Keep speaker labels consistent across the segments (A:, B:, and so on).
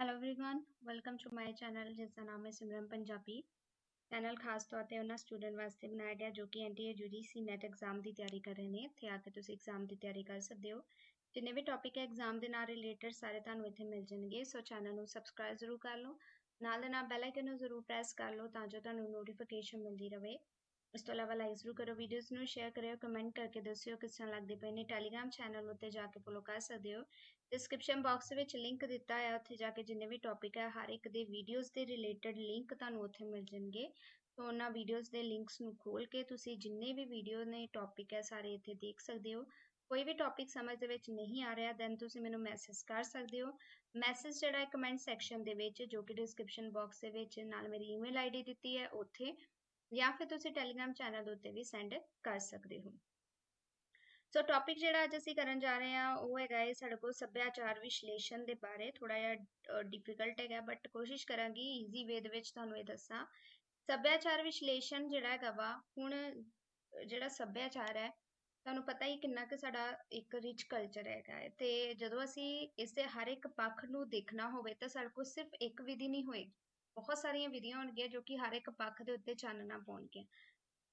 A: hello everyone welcome to my channel ਜਿਸ ਦਾ ਨਾਮ ਹੈ ਸਿਮਰਨ ਪੰਜਾਬੀ ਚੈਨਲ ਖਾਸ ਤੌਰ ਤੇ ਉਹਨਾਂ ਸਟੂਡੈਂਟ ਵਾਸਤੇ ਬਣਾਇਆ ਗਿਆ ਜੋ ਕਿ ਐਨਟੀਏ ਯੂਜੀਸੀ ਨੈਟ ਐਗਜ਼ਾਮ ਦੀ ਤਿਆਰੀ ਕਰ ਰਹੇ ਨੇ ਇੱਥੇ ਆ ਕੇ ਤੁਸੀਂ ਐਗਜ਼ਾਮ ਦੀ ਤਿਆਰੀ ਕਰ ਸਕਦੇ ਹੋ ਜਿੰਨੇ ਵੀ ਟੌਪਿਕ ਹੈ ਐਗਜ਼ਾਮ ਦੇ ਨਾਲ ਰਿਲੇਟਡ ਸਾਰੇ ਤੁਹਾਨੂੰ ਇੱਥੇ ਮਿਲ ਜਾਣਗੇ ਸੋ ਚੈਨਲ ਨੂੰ ਸਬਸਕ੍ਰਾਈਬ ਜ਼ਰੂਰ ਕਰ ਲਓ ਨਾਲ ਦੇ ਨਾਲ ਬੈਲ ਆਈਕਨ ਨੂੰ ਜ਼ਰੂਰ ਪ੍ਰੈਸ ਕਰ ਲਓ ਤਾਂ ਜੋ ਤੁਹਾਨੂੰ ਨੋਟੀਫਿਕੇਸ਼ਨ ਮਿਲਦੀ ਰਹੇ ਇਸ ਤੋਂ ਇਲਾਵਾ ਲਾਈਕ ਜ਼ਰੂਰ ਕਰੋ ਵੀਡੀਓਜ਼ ਨੂੰ ਸ਼ੇਅਰ ਕਰਿਓ ਕਮੈਂਟ ਕਰਕੇ ਦੱਸਿਓ ਕਿਸ ਤਰ੍ਹਾਂ ਲੱਗਦੇ ਪਏ ਨੇ ਟੈਲੀਗ੍ਰਾਮ ਚੈਨਲ ਉੱਤੇ ਜਾ ਕੇ ਫੋਲੋ ਕਰ ਸਕਦੇ ਹੋ ਡਿਸਕ੍ਰਿਪਸ਼ਨ ਬਾਕਸ ਵਿੱਚ ਲਿੰਕ ਦਿੱਤਾ ਹੈ, ਉੱਥੇ ਜਾ ਕੇ ਜਿੰਨੇ ਵੀ ਟੌਪਿਕ ਹੈ, ਹਰ ਇੱਕ ਦੇ ਵੀਡੀਓਜ਼ ਦੇ ਰਿਲੇਟਡ ਲਿੰਕ ਤੁਹਾਨੂੰ ਉੱਥੇ ਮਿਲ ਜਾਣਗੇ। ਤੋਂ ਉਹਨਾਂ ਵੀਡੀਓਜ਼ ਦੇ ਲਿੰਕਸ ਨੂੰ ਖੋਲ ਕੇ ਤੁਸੀਂ ਜਿੰਨੇ ਵੀ ਵੀਡੀਓ ਨੇ ਟੌਪਿਕ ਹੈ, ਸਾਰੇ ਇੱਥੇ ਦੇਖ ਸਕਦੇ ਹੋ। ਕੋਈ ਵੀ ਟੌਪਿਕ ਸਮਝ ਦੇ ਵਿੱਚ ਨਹੀਂ ਆ ਰਿਹਾ ਦੈਨ ਤੁਸੀਂ ਮੈਨੂੰ ਮੈਸੇਜ ਕਰ ਸਕਦੇ ਹੋ। ਮੈਸੇਜ ਜਿਹੜਾ ਹੈ ਕਮੈਂਟ ਸੈਕਸ਼ਨ ਦੇ ਵਿੱਚ, ਜੋ ਕਿ ਡਿਸਕ੍ਰਿਪਸ਼ਨ ਬਾਕਸ ਦੇ ਵਿੱਚ ਨਾਲ ਮੇਰੀ ਈਮੇਲ ਆਈਡੀ ਦਿੱਤੀ ਹੈ, ਉੱਥੇ ਜਾਂ ਫਿਰ ਤੁਸੀਂ ਟੈਲੀਗ੍ਰਾਮ ਚੈਨਲ ਉੱਤੇ ਵੀ ਸੈਂਡ ਕਰ ਸਕਦੇ ਹੋ। ਸੋ ਟੌਪਿਕ ਜਿਹੜਾ ਅੱਜ ਅਸੀਂ ਕਰਨ ਜਾ ਰਹੇ ਹਾਂ, ਉਹ ਹੈਗਾ ਹੈ ਸਾਡੇ ਕੋਲ ਸੱਭਿਆਚਾਰ ਵਿਸ਼ਲੇਸ਼ਣ ਦੇ ਬਾਰੇ। ਥੋੜਾ ਜਿਹਾ ਡਿਫਿਕਲਟ ਹੈਗਾ ਬਟ ਕੋਸ਼ਿਸ਼ ਕਰਾਂਗੀ ਈਜ਼ੀ ਵੇ ਦੇ ਵਿੱਚ ਤੁਹਾਨੂੰ ਇਹ ਦੱਸਾਂ। ਸੱਭਿਆਚਾਰ ਵਿਸ਼ਲੇਸ਼ਣ ਜਿਹੜਾ ਹੈਗਾ ਵਾ, ਹੁਣ ਜਿਹੜਾ ਸੱਭਿਆਚਾਰ ਹੈ, ਤੁਹਾਨੂੰ ਪਤਾ ਹੀ ਕਿੰਨਾ ਕਿ ਸਾਡਾ ਇੱਕ ਰਿਚ ਕਲਚਰ ਹੈਗਾ ਹੈ। ਤੇ ਜਦੋਂ ਅਸੀਂ ਇਸ ਦੇ ਹਰ ਇੱਕ ਪੱਖ ਨੂੰ ਦੇਖਣਾ ਹੋਵੇ, ਤਾਂ ਸਾਡੇ ਕੋਲ ਸਿਰਫ ਇੱਕ ਵਿਧੀ ਨਹੀਂ ਹੋਏਗੀ। ਬਹੁਤ ਸਾਰੀਆਂ ਵਿਧੀਆਂ ਹੋਣਗੀਆਂ ਜੋ ਕਿ ਹਰ ਇੱਕ ਪੱਖ ਦੇ ਉੱਤੇ ਚਾਨਣਾ ਪਾਉਣਗੀਆਂ।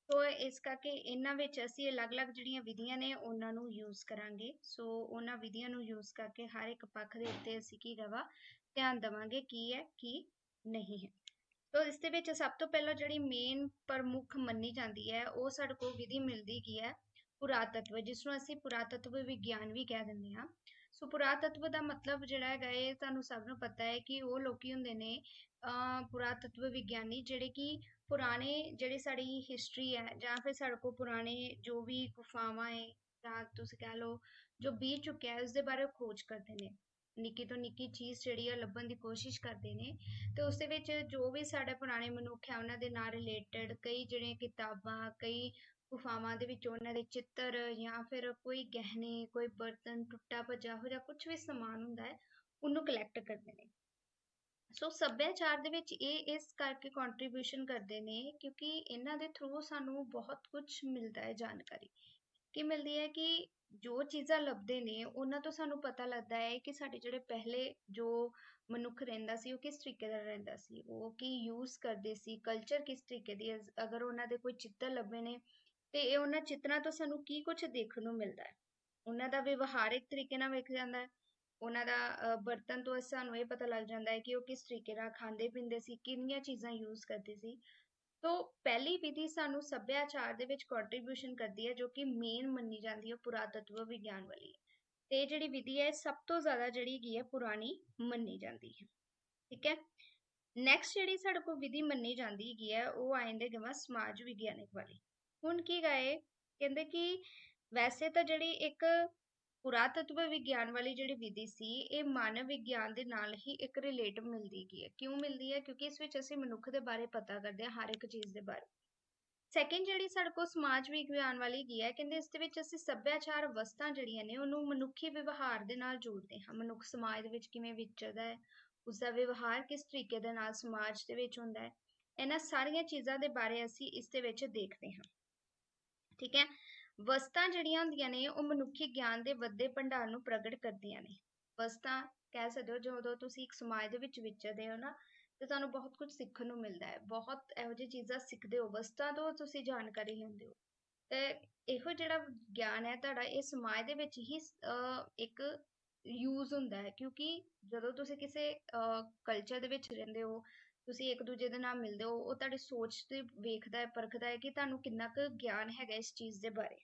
A: ਸੋ ਇਸ ਕਰਕੇ ਇਹਨਾਂ ਵਿੱਚ ਅਸੀਂ ਅਲੱਗ-ਅਲੱਗ ਜਿਹੜੀਆਂ ਵਿਧੀਆਂ ਨੇ ਉਹਨਾਂ ਨੂੰ ਯੂਜ਼ ਕਰਾਂਗੇ। ਸੋ ਉਹਨਾਂ ਵਿਧੀਆਂ ਨੂੰ ਯੂਜ਼ ਕਰਕੇ ਹਰ ਇੱਕ ਪੱਖ ਦੇ ਉੱਤੇ ਅਸੀਂ ਕੀ ਰਵਾ ਧਿਆਨ ਦੇਵਾਂਗੇ ਕੀ ਹੈ, ਕੀ ਨਹੀਂ ਹੈ। ਸੋ ਇਸ ਦੇ ਵਿੱਚ ਸਭ ਤੋਂ ਪਹਿਲਾਂ ਜਿਹੜੀ ਮੇਨ ਪ੍ਰਮੁੱਖ ਮੰਨੀ ਜਾਂਦੀ ਹੈ, ਉਹ ਸਾਡੇ ਕੋਲ ਵਿਧੀ ਮਿਲਦੀ ਕੀ ਹੈ? ਪੁਰਾਤਤਵ ਜਿਸ ਨੂੰ ਅਸੀਂ ਪੁਰਾਤਤਵ ਵਿਗਿਆਨ ਵੀ ਕਹਿ ਦਿੰਦੇ ਹਾਂ। ਸੋ ਪੁਰਾਤਤਵ ਦਾ ਮਤਲਬ ਜਿਹੜਾ ਹੈਗਾ, ਇਹ ਤੁਹਾਨੂੰ ਸਭ ਨੂੰ ਪਤਾ ਹੈ ਕਿ ਉਹ ਲੋਕੀ ਹੁੰਦੇ ਨੇ ਪੁਰਾਤਤਵ ਵਿਗਿਆਨੀ ਜਿਹੜੇ ਕਿ ਪੁਰਾਣੇ ਜਿਹੜੇ ਸਾਡੀ ਹਿਸਟਰੀ ਹੈ ਜਾਂ ਫਿਰ ਸਾਡੇ ਕੋਲ ਪੁਰਾਣੇ ਜੋ ਵੀ ਗੁਫਾਵਾਂ ਹੈ, ਜਾਂ ਤੁਸੀਂ ਕਹਿ ਲਓ ਜੋ ਬੀਤ ਚੁੱਕਿਆ ਹੈ ਉਸ ਦੇ ਬਾਰੇ ਖੋਜ ਕਰਦੇ ਨੇ। ਨਿੱਕੀ ਤੋਂ ਨਿੱਕੀ ਚੀਜ਼ ਜਿਹੜੀ ਆ ਲੱਭਣ ਦੀ ਕੋਸ਼ਿਸ਼ ਕਰਦੇ ਨੇ। ਤੇ ਉਸ ਦੇ ਵਿੱਚ ਜੋ ਵੀ ਸਾਡੇ ਪੁਰਾਣੇ ਮਨੁੱਖ ਹੈ, ਉਹਨਾਂ ਦੇ ਨਾਲ ਰਿਲੇਟਡ ਕਈ ਜਿਹੜੀਆਂ ਕਿਤਾਬਾਂ, ਕਈ ਗੁਫਾਵਾਂ ਦੇ ਵਿੱਚ ਉਹਨਾਂ ਦੇ ਚਿੱਤਰ ਜਾਂ ਫਿਰ ਕੋਈ ਗਹਿਣੇ, ਕੋਈ ਬਰਤਨ ਟੁੱਟਾ ਭੱਜਾ ਹੋ ਜਾਂ ਕੁਝ ਵੀ ਸਮਾਨ ਹੁੰਦਾ ਹੈ, ਉਹਨੂੰ ਕਲੈਕਟ ਕਰਦੇ ਨੇ। ਸੋ ਸੱਭਿਆਚਾਰ ਦੇ ਵਿੱਚ ਇਹ, ਇਸ ਕਰਕੇ ਕੰਟਰੀਬਿਊਸ਼ਨ ਕਰਦੇ ਨੇ ਕਿਉਂਕਿ ਇਹਨਾਂ ਦੇ ਥਰੂ ਸਾਨੂੰ ਬਹੁਤ ਕੁਝ ਮਿਲਦਾ ਹੈ ਜਾਣਕਾਰੀ। ਕੀ ਮਿਲਦੀ ਹੈ ਕਿ ਜੋ ਚੀਜ਼ਾਂ ਲੱਭਦੇ ਨੇ, ਉਹਨਾਂ ਤੋਂ ਸਾਨੂੰ ਪਤਾ ਲੱਗਦਾ ਹੈ ਕਿ ਸਾਡੇ ਜਿਹੜੇ ਪਹਿਲੇ ਜੋ ਮਨੁੱਖ ਰਹਿੰਦਾ ਸੀ, ਉਹ ਕਿਸ ਤਰੀਕੇ ਦਾ ਰਹਿੰਦਾ ਸੀ? ਉਹ ਕੀ ਯੂਜ਼ ਕਰਦੇ ਸੀ? ਕਲਚਰ ਕਿਸ ਤਰੀਕੇ ਦੀ ਹੈ? ਅਗਰ ਉਹਨਾਂ ਦੇ ਕੋਈ ਚਿੱਤਰ ਲੱਭੇ ਨੇ, ਤੇ ਇਹ ਉਹਨਾਂ ਚਿੱਤਰਾਂ ਤੋਂ ਸਾਨੂੰ ਕੀ ਕੁਝ ਦੇਖਣ ਨੂੰ ਮਿਲਦਾ ਹੈ? ਉਹਨਾਂ ਦਾ ਵਿਵਹਾਰਿਕ ਤਰੀਕੇ ਨਾਲ ਵੇਖ ਜਾਂਦਾ ਹੈ। ਉਹਨਾਂ ਦਾ ਬਰਤਨ ਤੋਂ ਸਾਨੂੰ ਇਹ ਪਤਾ ਲੱਗ ਜਾਂਦਾ ਹੈ ਕਿ ਉਹ ਕਿਸ ਤਰੀਕੇ ਨਾਲ ਖਾਂਦੇ ਪੀਂਦੇ ਸੀ, ਕਿੰਨੀਆਂ ਚੀਜ਼ਾਂ ਯੂਜ਼ ਕਰਦੇ ਸੀ। ਤੋਂ ਪਹਿਲੀ ਵਿਧੀ ਸਾਨੂੰ ਸੱਭਿਆਚਾਰ ਦੇ ਵਿੱਚ ਕੰਟਰੀਬਿਊਸ਼ਨ ਕਰਦੀ ਹੈ, ਜੋ ਕਿ ਮੇਨ ਮੰਨੀ ਜਾਂਦੀ ਹੈ ਪੁਰਾਤਤਵ ਵਿਗਿਆਨ ਵਾਲੀ ਤੇ ਜਿਹੜੀ ਵਿਧੀ ਹੈ ਸਭ ਤੋਂ ਜ਼ਿਆਦਾ ਜਿਹੜੀ ਹੈਗੀ ਹੈ, ਪੁਰਾਣੀ ਮੰਨੀ ਜਾਂਦੀ ਹੈ। ਠੀਕ ਹੈ? ਨੈਕਸਟ ਜਿਹੜੀ ਸਾਡੇ ਕੋਲ ਵਿਧੀ ਮੰਨੀ ਜਾਂਦੀ ਹੈਗੀ ਹੈ, ਉਹ ਆਇੰਦੇ ਗਵਾ ਸਮਾਜ ਵਿਗਿਆਨਿਕ ਵਾਲੀ। ਹੁਣ ਕੀ ਗਾਏ? ਕਹਿੰਦੇ ਕਿ ਵੈਸੇ ਤਾਂ ਜਿਹੜੀ ਇੱਕ ਪੁਰਾਤਤਵ ਵਿਗਿਆਨ ਵਾਲੀ ਜਿਹੜੀ ਵਿਧੀ ਸੀ, ਇਹ ਮਾਨਵ ਵਿਗਿਆਨ ਦੇ ਨਾਲ ਹੀ ਇੱਕ ਰਿਲੇਟਿਵ ਮਿਲਦੀ ਗਈ ਹੈ। ਕਿਉਂ ਮਿਲਦੀ ਹੈ? ਕਿਉਂਕਿ ਇਸ ਵਿੱਚ ਅਸੀਂ ਮਨੁੱਖ ਦੇ ਬਾਰੇ ਪਤਾ ਕਰਦੇ ਹਾਂ, ਹਰ ਇੱਕ ਚੀਜ਼ ਦੇ ਬਾਰੇ। ਸੈਕਿੰਡ ਜਿਹੜੀ ਸਾਡੇ ਕੋਲ ਸਮਾਜ ਵਿਗਿਆਨ ਵਾਲੀ ਗਈ ਹੈ, ਕਹਿੰਦੇ ਇਸ ਦੇ ਵਿੱਚ ਅਸੀਂ ਸੱਭਿਆਚਾਰ ਵਸਤਾਂ ਜਿਹੜੀਆਂ ਨੇ, ਉਹਨੂੰ ਮਨੁੱਖੀ ਵਿਵਹਾਰ ਦੇ ਨਾਲ ਜੋੜਦੇ ਹਾਂ। ਮਨੁੱਖ ਸਮਾਜ ਦੇ ਵਿੱਚ ਕਿਵੇਂ ਵਿਚਰਦਾ ਹੈ ਉਸ ਦਾ ਵਿਵਹਾਰ ਕਿਸ ਤਰੀਕੇ ਦੇ ਨਾਲ ਸਮਾਜ ਦੇ ਵਿੱਚ ਹੁੰਦਾ ਹੈ, ਇਹਨਾਂ ਸਾਰੀਆਂ ਚੀਜ਼ਾਂ ਦੇ ਬਾਰੇ ਅਸੀਂ ਇਸ ਦੇ ਵਿੱਚ ਦੇਖਦੇ ਹਾਂ। ਠੀਕ ਹੈ? ਵਸਤਾਂ ਜਿਹੜੀਆਂ ਹੁੰਦੀਆਂ ਨੇ, ਉਹ ਮਨੁੱਖੀ ਗਿਆਨ ਦੇ ਵੱਡੇ ਭੰਡਾਰ ਨੂੰ ਪ੍ਰਗਟ ਕਰਦੀਆਂ ਨੇ। ਵਸਤਾਂ ਕਹਿ ਸਕਦੇ ਹੋ, ਜਦੋਂ ਤੁਸੀਂ ਇੱਕ ਸਮਾਜ ਦੇ ਵਿੱਚ ਵਿਚਰਦੇ ਹੋ ਨਾ, ਤੇ ਤੁਹਾਨੂੰ ਬਹੁਤ ਕੁਝ ਸਿੱਖਣ ਨੂੰ ਮਿਲਦਾ ਹੈ। ਬਹੁਤ ਇਹੋ ਜਿਹੀ ਚੀਜ਼ਾਂ ਸਿੱਖਦੇ ਹੋ, ਵਸਤਾਂ ਤੋਂ ਤੁਸੀਂ ਜਾਣਕਾਰੀ ਲੈਂਦੇ ਹੋ। ਤੇ ਇਹੋ ਜਿਹੜਾ ਗਿਆਨ ਹੈ ਤੁਹਾਡਾ, ਇਹ ਸਮਾਜ ਦੇ ਵਿੱਚ ਹੀ ਇੱਕ ਯੂਜ਼ ਹੁੰਦਾ ਹੈ। ਕਿਉਂਕਿ ਜਦੋਂ ਤੁਸੀਂ ਕਿਸੇ ਕਲਚਰ ਦੇ ਵਿੱਚ ਰਹਿੰਦੇ ਹੋ, ਤੁਸੀਂ ਇੱਕ ਦੂਜੇ ਦੇ ਨਾਲ ਮਿਲਦੇ ਹੋ, ਉਹ ਤੁਹਾਡੀ ਸੋਚ ਤੇ ਵੇਖਦਾ ਹੈ, ਪਰਖਦਾ ਹੈ ਕਿ ਤੁਹਾਨੂੰ ਕਿੰਨਾ ਕੁ ਗਿਆਨ ਹੈਗਾ ਇਸ ਚੀਜ਼ ਦੇ ਬਾਰੇ।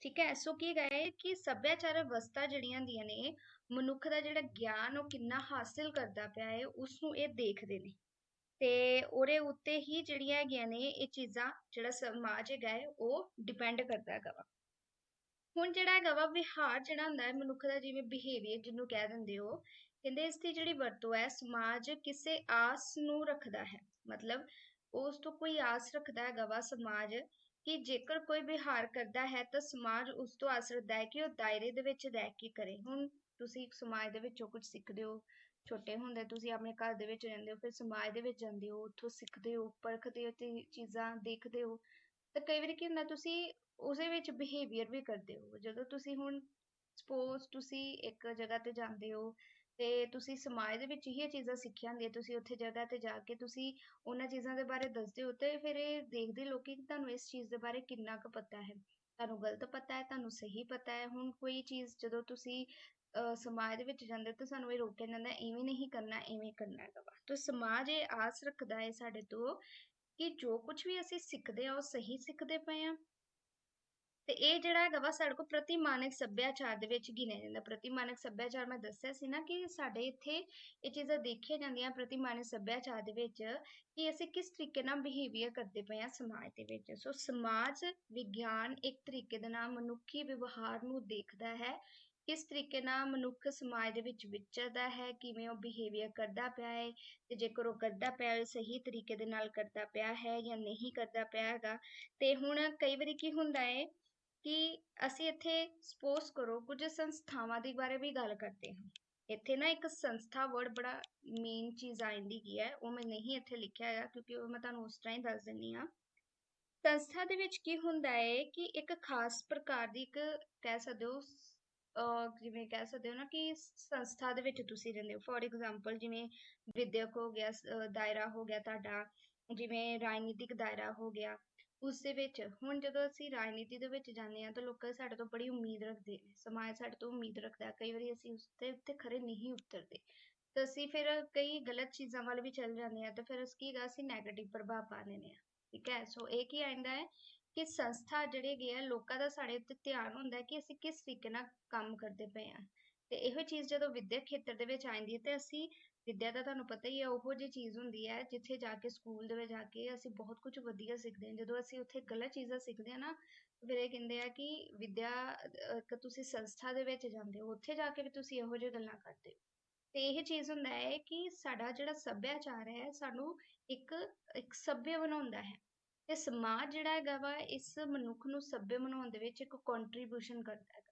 A: ਠੀਕ ਹੈ, ਸੋ ਕੀ ਗਏ ਕਿ ਸੱਭਿਆਚਾਰ ਅਵਸਥਾ ਜਿਹੜੀਆਂ ਹੁੰਦੀਆਂ ਨੇ, ਮਨੁੱਖ ਦਾ ਜਿਹੜਾ ਗਿਆਨ ਉਹ ਕਿੰਨਾ ਹਾਸਿਲ ਕਰਦਾ ਪਿਆ ਹੈ ਉਸ ਨੂੰ ਇਹ ਦੇਖਦੇ ਨੇ। ਤੇ ਉਹਦੇ ਉੱਤੇ ਹੀ ਜਿਹੜੀਆਂ ਹੈਗੀਆਂ ਨੇ, ਇਹ ਚੀਜ਼ਾਂ ਜਿਹੜਾ ਸਮਾਜ ਹੈਗਾ ਹੈ, ਉਹ ਡਿਪੈਂਡ ਕਰਦਾ ਹੈਗਾ ਵਾ। ਹੁਣ ਜਿਹੜਾ ਹੈਗਾ ਵਾ, ਵਿਹਾਰ ਜਿਹੜਾ ਹੁੰਦਾ ਹੈ, ਮਨੁੱਖ ਦਾ ਜਿਵੇਂ ਬਿਹੇਵੀਅਰ ਜਿਹਨੂੰ ਕਹਿ ਦਿੰਦੇ ਹੋ, ਕਹਿੰਦੇ ਇਸ ਦੀ ਜਿਹੜੀ ਵਰਤੋਂ ਹੈ, ਸਮਾਜ ਕਿਸੇ ਆਸ ਨੂੰ ਰੱਖਦਾ ਹੈ। ਮਤਲਬ ਉਸ ਤੋਂ ਕੋਈ ਆਸ ਰੱਖਦਾ ਹੈਗਾ ਵਾ, ਸਮਾਜ ਕਿ ਜੇਕਰ ਕੋਈ ਵਿਹਾਰ ਕਰਦਾ ਹੈ ਤਾਂ ਸਮਾਜ ਉਸ ਤੋਂ ਆਸ ਰੱਖਦਾ ਹੈ ਕਿ ਉਹ ਦਾਇਰੇ ਦੇ ਵਿੱਚ ਰਹਿ ਕੇ ਕਰੇ। ਹੁਣ ਤੁਸੀਂ ਸਮਾਜ ਦੇ ਵਿੱਚੋਂ ਕੁਝ ਸਿੱਖਦੇ ਹੋ, ਛੋਟੇ ਹੁੰਦੇ ਤੁਸੀਂ ਆਪਣੇ ਘਰ ਦੇ ਵਿੱਚ ਰਹਿੰਦੇ ਹੋ, ਫਿਰ ਸਮਾਜ ਦੇ ਵਿੱਚ ਜਾਂਦੇ ਹੋ, ਉੱਥੋਂ ਸਿੱਖਦੇ ਹੋ, ਪਰਖਦੇ ਹੋ ਤੇ ਚੀਜ਼ਾਂ ਦੇਖਦੇ ਹੋ, ਤਾਂ ਕਈ ਵਾਰੀ ਕੀ ਹੁੰਦਾ ਤੁਸੀਂ ਉਸੇ ਵਿੱਚ ਬਿਹੇਵੀਅਰ ਵੀ ਕਰਦੇ ਹੋ। ਜਦੋਂ ਤੁਸੀਂ ਹੁਣ ਸਪੋਜ਼ ਤੁਸੀਂ ਇੱਕ ਜਗ੍ਹਾ ਤੇ ਜਾਂਦੇ ਹੋ ਤੇ ਤੁਸੀਂ ਸਮਾਜ ਦੇ ਵਿੱਚ ਹੀ ਇਹ ਚੀਜ਼ਾਂ ਸਿੱਖੀਆਂ ਹੁੰਦੀਆਂ, ਤੁਸੀਂ ਉੱਥੇ ਜਗ੍ਹਾ ਤੇ ਜਾ ਕੇ ਤੁਸੀਂ ਉਹਨਾਂ ਚੀਜ਼ਾਂ ਦੇ ਬਾਰੇ ਦੱਸਦੇ ਹੋ ਤੇ ਫਿਰ ਇਹ ਦੇਖਦੇ ਲੋਕੀ ਕਿ ਤੁਹਾਨੂੰ ਇਸ ਚੀਜ਼ ਦੇ ਬਾਰੇ ਕਿੰਨਾ ਕੁ ਪਤਾ ਹੈ। ਤੁਹਾਨੂੰ ਗਲਤ ਪਤਾ ਹੈ, ਤੁਹਾਨੂੰ ਸਹੀ ਪਤਾ ਹੈ। ਹੁਣ ਕੋਈ ਚੀਜ਼ ਜਦੋਂ ਤੁਸੀਂ, ਅਹ, ਸਮਾਜ ਦੇ ਵਿੱਚ ਜਾਂਦੇ ਹੋ ਤਾਂ ਸਾਨੂੰ ਇਹ ਰੋਕਿਆ ਜਾਂਦਾ ਇਵੇਂ ਨਹੀਂ ਕਰਨਾ ਇਵੇਂ ਕਰਨਾ ਹੈਗਾ ਵਾ। ਤਾਂ ਸਮਾਜ ਇਹ ਆਸ ਰੱਖਦਾ ਹੈ ਸਾਡੇ ਤੋਂ ਕਿ ਜੋ ਕੁਝ ਵੀ ਅਸੀਂ ਸਿੱਖਦੇ ਆ ਉਹ ਸਹੀ ਸਿੱਖਦੇ ਪਏ ਆ ਤੇ ਇਹ ਜਿਹੜਾ ਹੈਗਾ ਵਾ ਸਾਡੇ ਕੋਲ ਪ੍ਰਤੀਮਾਨਕ ਸੱਭਿਆਚਾਰ ਦੇ ਵਿੱਚ ਗਿਣਿਆ ਜਾਂਦਾ। ਪ੍ਰਤੀਮਾਨਕ ਸੱਭਿਆਚਾਰ ਮੈਂ ਦੱਸਿਆ ਸੀ ਨਾ ਕਿ ਸਾਡੇ ਇੱਥੇ ਇਹ ਚੀਜ਼ਾਂ ਦੇਖੀਆਂ ਜਾਂਦੀਆਂ ਪ੍ਰਤਿਮਾਨਕ ਸੱਭਿਆਚਾਰ ਦੇ ਵਿੱਚ ਕਿ ਅਸੀਂ ਕਿਸ ਤਰੀਕੇ ਨਾਲ ਬਿਹੇਵੀਅਰ ਕਰਦੇ ਪਏ ਆ ਸਮਾਜ ਦੇ ਵਿੱਚ। ਸੋ ਸਮਾਜ ਵਿਗਿਆਨ ਇੱਕ ਤਰੀਕੇ ਦੇ ਨਾਲ ਮਨੁੱਖੀ ਵਿਵਹਾਰ ਨੂੰ ਦੇਖਦਾ ਹੈ, ਕਿਸ ਤਰੀਕੇ ਨਾਲ ਮਨੁੱਖ ਸਮਾਜ ਦੇ ਵਿੱਚ ਵਿਚਰਦਾ ਹੈ, ਕਿਵੇਂ ਉਹ ਬਿਹੇਵੀਅਰ ਕਰਦਾ ਪਿਆ ਹੈ ਤੇ ਜੇਕਰ ਉਹ ਕਰਦਾ ਪਿਆ ਹੈ, ਸਹੀ ਤਰੀਕੇ ਦੇ ਨਾਲ ਕਰਦਾ ਪਿਆ ਹੈ ਜਾਂ ਨਹੀਂ ਕਰਦਾ ਪਿਆ ਹੈਗਾ। ਤੇ ਹੁਣ ਕਈ ਵਾਰੀ ਕੀ ਹੁੰਦਾ ਹੈ ਕਿ ਅਸੀਂ ਇੱਥੇ ਸਪੋਜ਼ ਕਰੋ ਕੁਝ ਸੰਸਥਾਵਾਂ ਦੇ ਬਾਰੇ ਵੀ ਗੱਲ ਕਰਦੇ ਹਾਂ। ਇੱਥੇ ਨਾ ਇੱਕ ਸੰਸਥਾ ਵਰਡ ਬੜਾ ਮੇਨ ਚੀਜ਼ ਆਂਦੀ ਕੀ ਹੈ, ਉਹ ਮੈਂ ਨਹੀਂ ਇੱਥੇ ਲਿਖਿਆ ਹੈਗਾ ਕਿਉਂਕਿ ਉਹ ਮੈਂ ਤੁਹਾਨੂੰ ਉਸ ਤਰ੍ਹਾਂ ਹੀ ਦੱਸ ਦਿੰਨੀ ਆ ਸੰਸਥਾ ਦੇ ਵਿੱਚ ਕੀ ਹੁੰਦਾ ਹੈ ਕਿ ਇੱਕ ਖਾਸ ਪ੍ਰਕਾਰ ਦੀ ਇੱਕ ਕਹਿ ਸਕਦੇ ਹੋ ਅਹ ਜਿਵੇਂ ਕਹਿ ਸਕਦੇ ਹੋ ਨਾ ਕਿ ਸੰਸਥਾ ਦੇ ਵਿੱਚ ਤੁਸੀਂ ਰਹਿੰਦੇ ਹੋ। ਫੋਰ ਐਗਜ਼ਾਮਪਲ ਜਿਵੇਂ ਵਿਦਿਅਕ ਹੋ ਗਿਆ ਦਾਇਰਾ ਹੋ ਗਿਆ ਤੁਹਾਡਾ, ਜਿਵੇਂ ਰਾਜਨੀਤਿਕ ਦਾਇਰਾ ਹੋ ਗਿਆ। ਉਸ ਦੇ ਵਿੱਚ, ਹੁਣ ਜਦੋਂ ਅਸੀਂ ਰਾਜਨੀਤੀ ਦੇ ਵਿੱਚ ਜਾਂਦੇ ਹਾਂ ਤਾਂ ਲੋਕ ਸਾਡੇ ਤੋਂ ਬੜੀ ਉਮੀਦ ਰੱਖਦੇ ਨੇ, ਸਮਾਜ ਸਾਡੇ ਤੋਂ ਉਮੀਦ ਰੱਖਦਾ ਕਈ ਵਾਰੀ ਅਸੀਂ ਉਸ ਤੇ ਉੱਤੇ ਖਰੇ ਨਹੀਂ ਉਤਰਦੇ। ਤਾਂ ਅਸੀਂ ਫਿਰ ਕਈ ਗਲਤ ਚੀਜ਼ਾਂ ਵੱਲ ਵੀ ਚੱਲ ਜਾਂਦੇ ਹਾਂ, ਤਾਂ ਫਿਰ ਉਸ ਕੀ ਗਾ ਅਸੀਂ ਨੈਗੇਟਿਵ ਪ੍ਰਭਾਵ ਪਾ ਦਿੰਦੇ ਹਾਂ। ਠੀਕ ਹੈ? ਸੋ ਇਹ ਕੀ ਆਂਦਾ ਹੈ ਕਿ ਸੰਸਥਾ ਜਿਹੜੇ ਹੈਗੇ ਆ, ਲੋਕਾਂ ਦਾ ਸਾਡੇ ਉੱਤੇ ਧਿਆਨ ਹੁੰਦਾ ਹੈ ਕਿ ਅਸੀਂ ਕਿਸ ਤਰੀਕੇ ਨਾਲ ਕੰਮ ਕਰਦੇ ਪਏ ਹਾਂ। ਤੇ ਇਹੋ ਚੀਜ਼ ਜਦੋਂ ਵਿਦਿਅਕ ਖੇਤਰ ਦੇ ਵਿੱਚ ਆਉਂਦੀ ਹੈ, ਤੇ ਅਸੀਂ ਵਿਦਿਆ ਦਾ ਤੁਹਾਨੂੰ ਪਤਾ ਹੀ ਹੈ, ਉਹੋ ਜਿਹੀ ਚੀਜ਼ ਹੁੰਦੀ ਹੈ, ਜਿੱਥੇ ਜਾ ਕੇ ਸਕੂਲ ਦੇ ਵਿੱਚ ਜਾ ਕੇ ਅਸੀਂ ਬਹੁਤ ਕੁਝ ਵਧੀਆ ਸਿੱਖਦੇ ਹਾਂ। ਜਦੋਂ ਅਸੀਂ ਉੱਥੇ ਗਲਤ ਚੀਜ਼ਾਂ ਸਿੱਖਦੇ ਹਾਂ ਨਾ, ਫਿਰ ਇਹ ਕਹਿੰਦੇ ਆ ਕਿ ਵਿਦਿਆ, ਇੱਕ ਤੁਸੀਂ ਸੰਸਥਾ ਦੇ ਵਿੱਚ ਜਾਂਦੇ ਹੋ, ਉੱਥੇ ਜਾ ਕੇ ਵੀ ਤੁਸੀਂ ਇਹੋ ਜਿਹੀ ਗੱਲਾਂ ਕਰਦੇ ਹੋ। ਤੇ ਇਹ ਚੀਜ਼ ਹੁੰਦਾ ਹੈ ਕਿ ਸਾਡਾ ਜਿਹੜਾ ਸੱਭਿਆਚਾਰ ਹੈ, ਸਾਨੂੰ ਇੱਕ ਇੱਕ ਸੱਭਿਅ ਬਣਾਉਂਦਾ ਹੈ। ਤੇ ਸਮਾਜ ਜਿਹੜਾ ਹੈਗਾ ਵਾ, ਇਸ ਮਨੁੱਖ ਨੂੰ ਸੱਭਿਅ ਬਣਾਉਣ ਦੇ ਵਿੱਚ ਇੱਕ ਕੰਟਰੀਬਿਊਸ਼ਨ ਕਰਦਾ ਹੈ।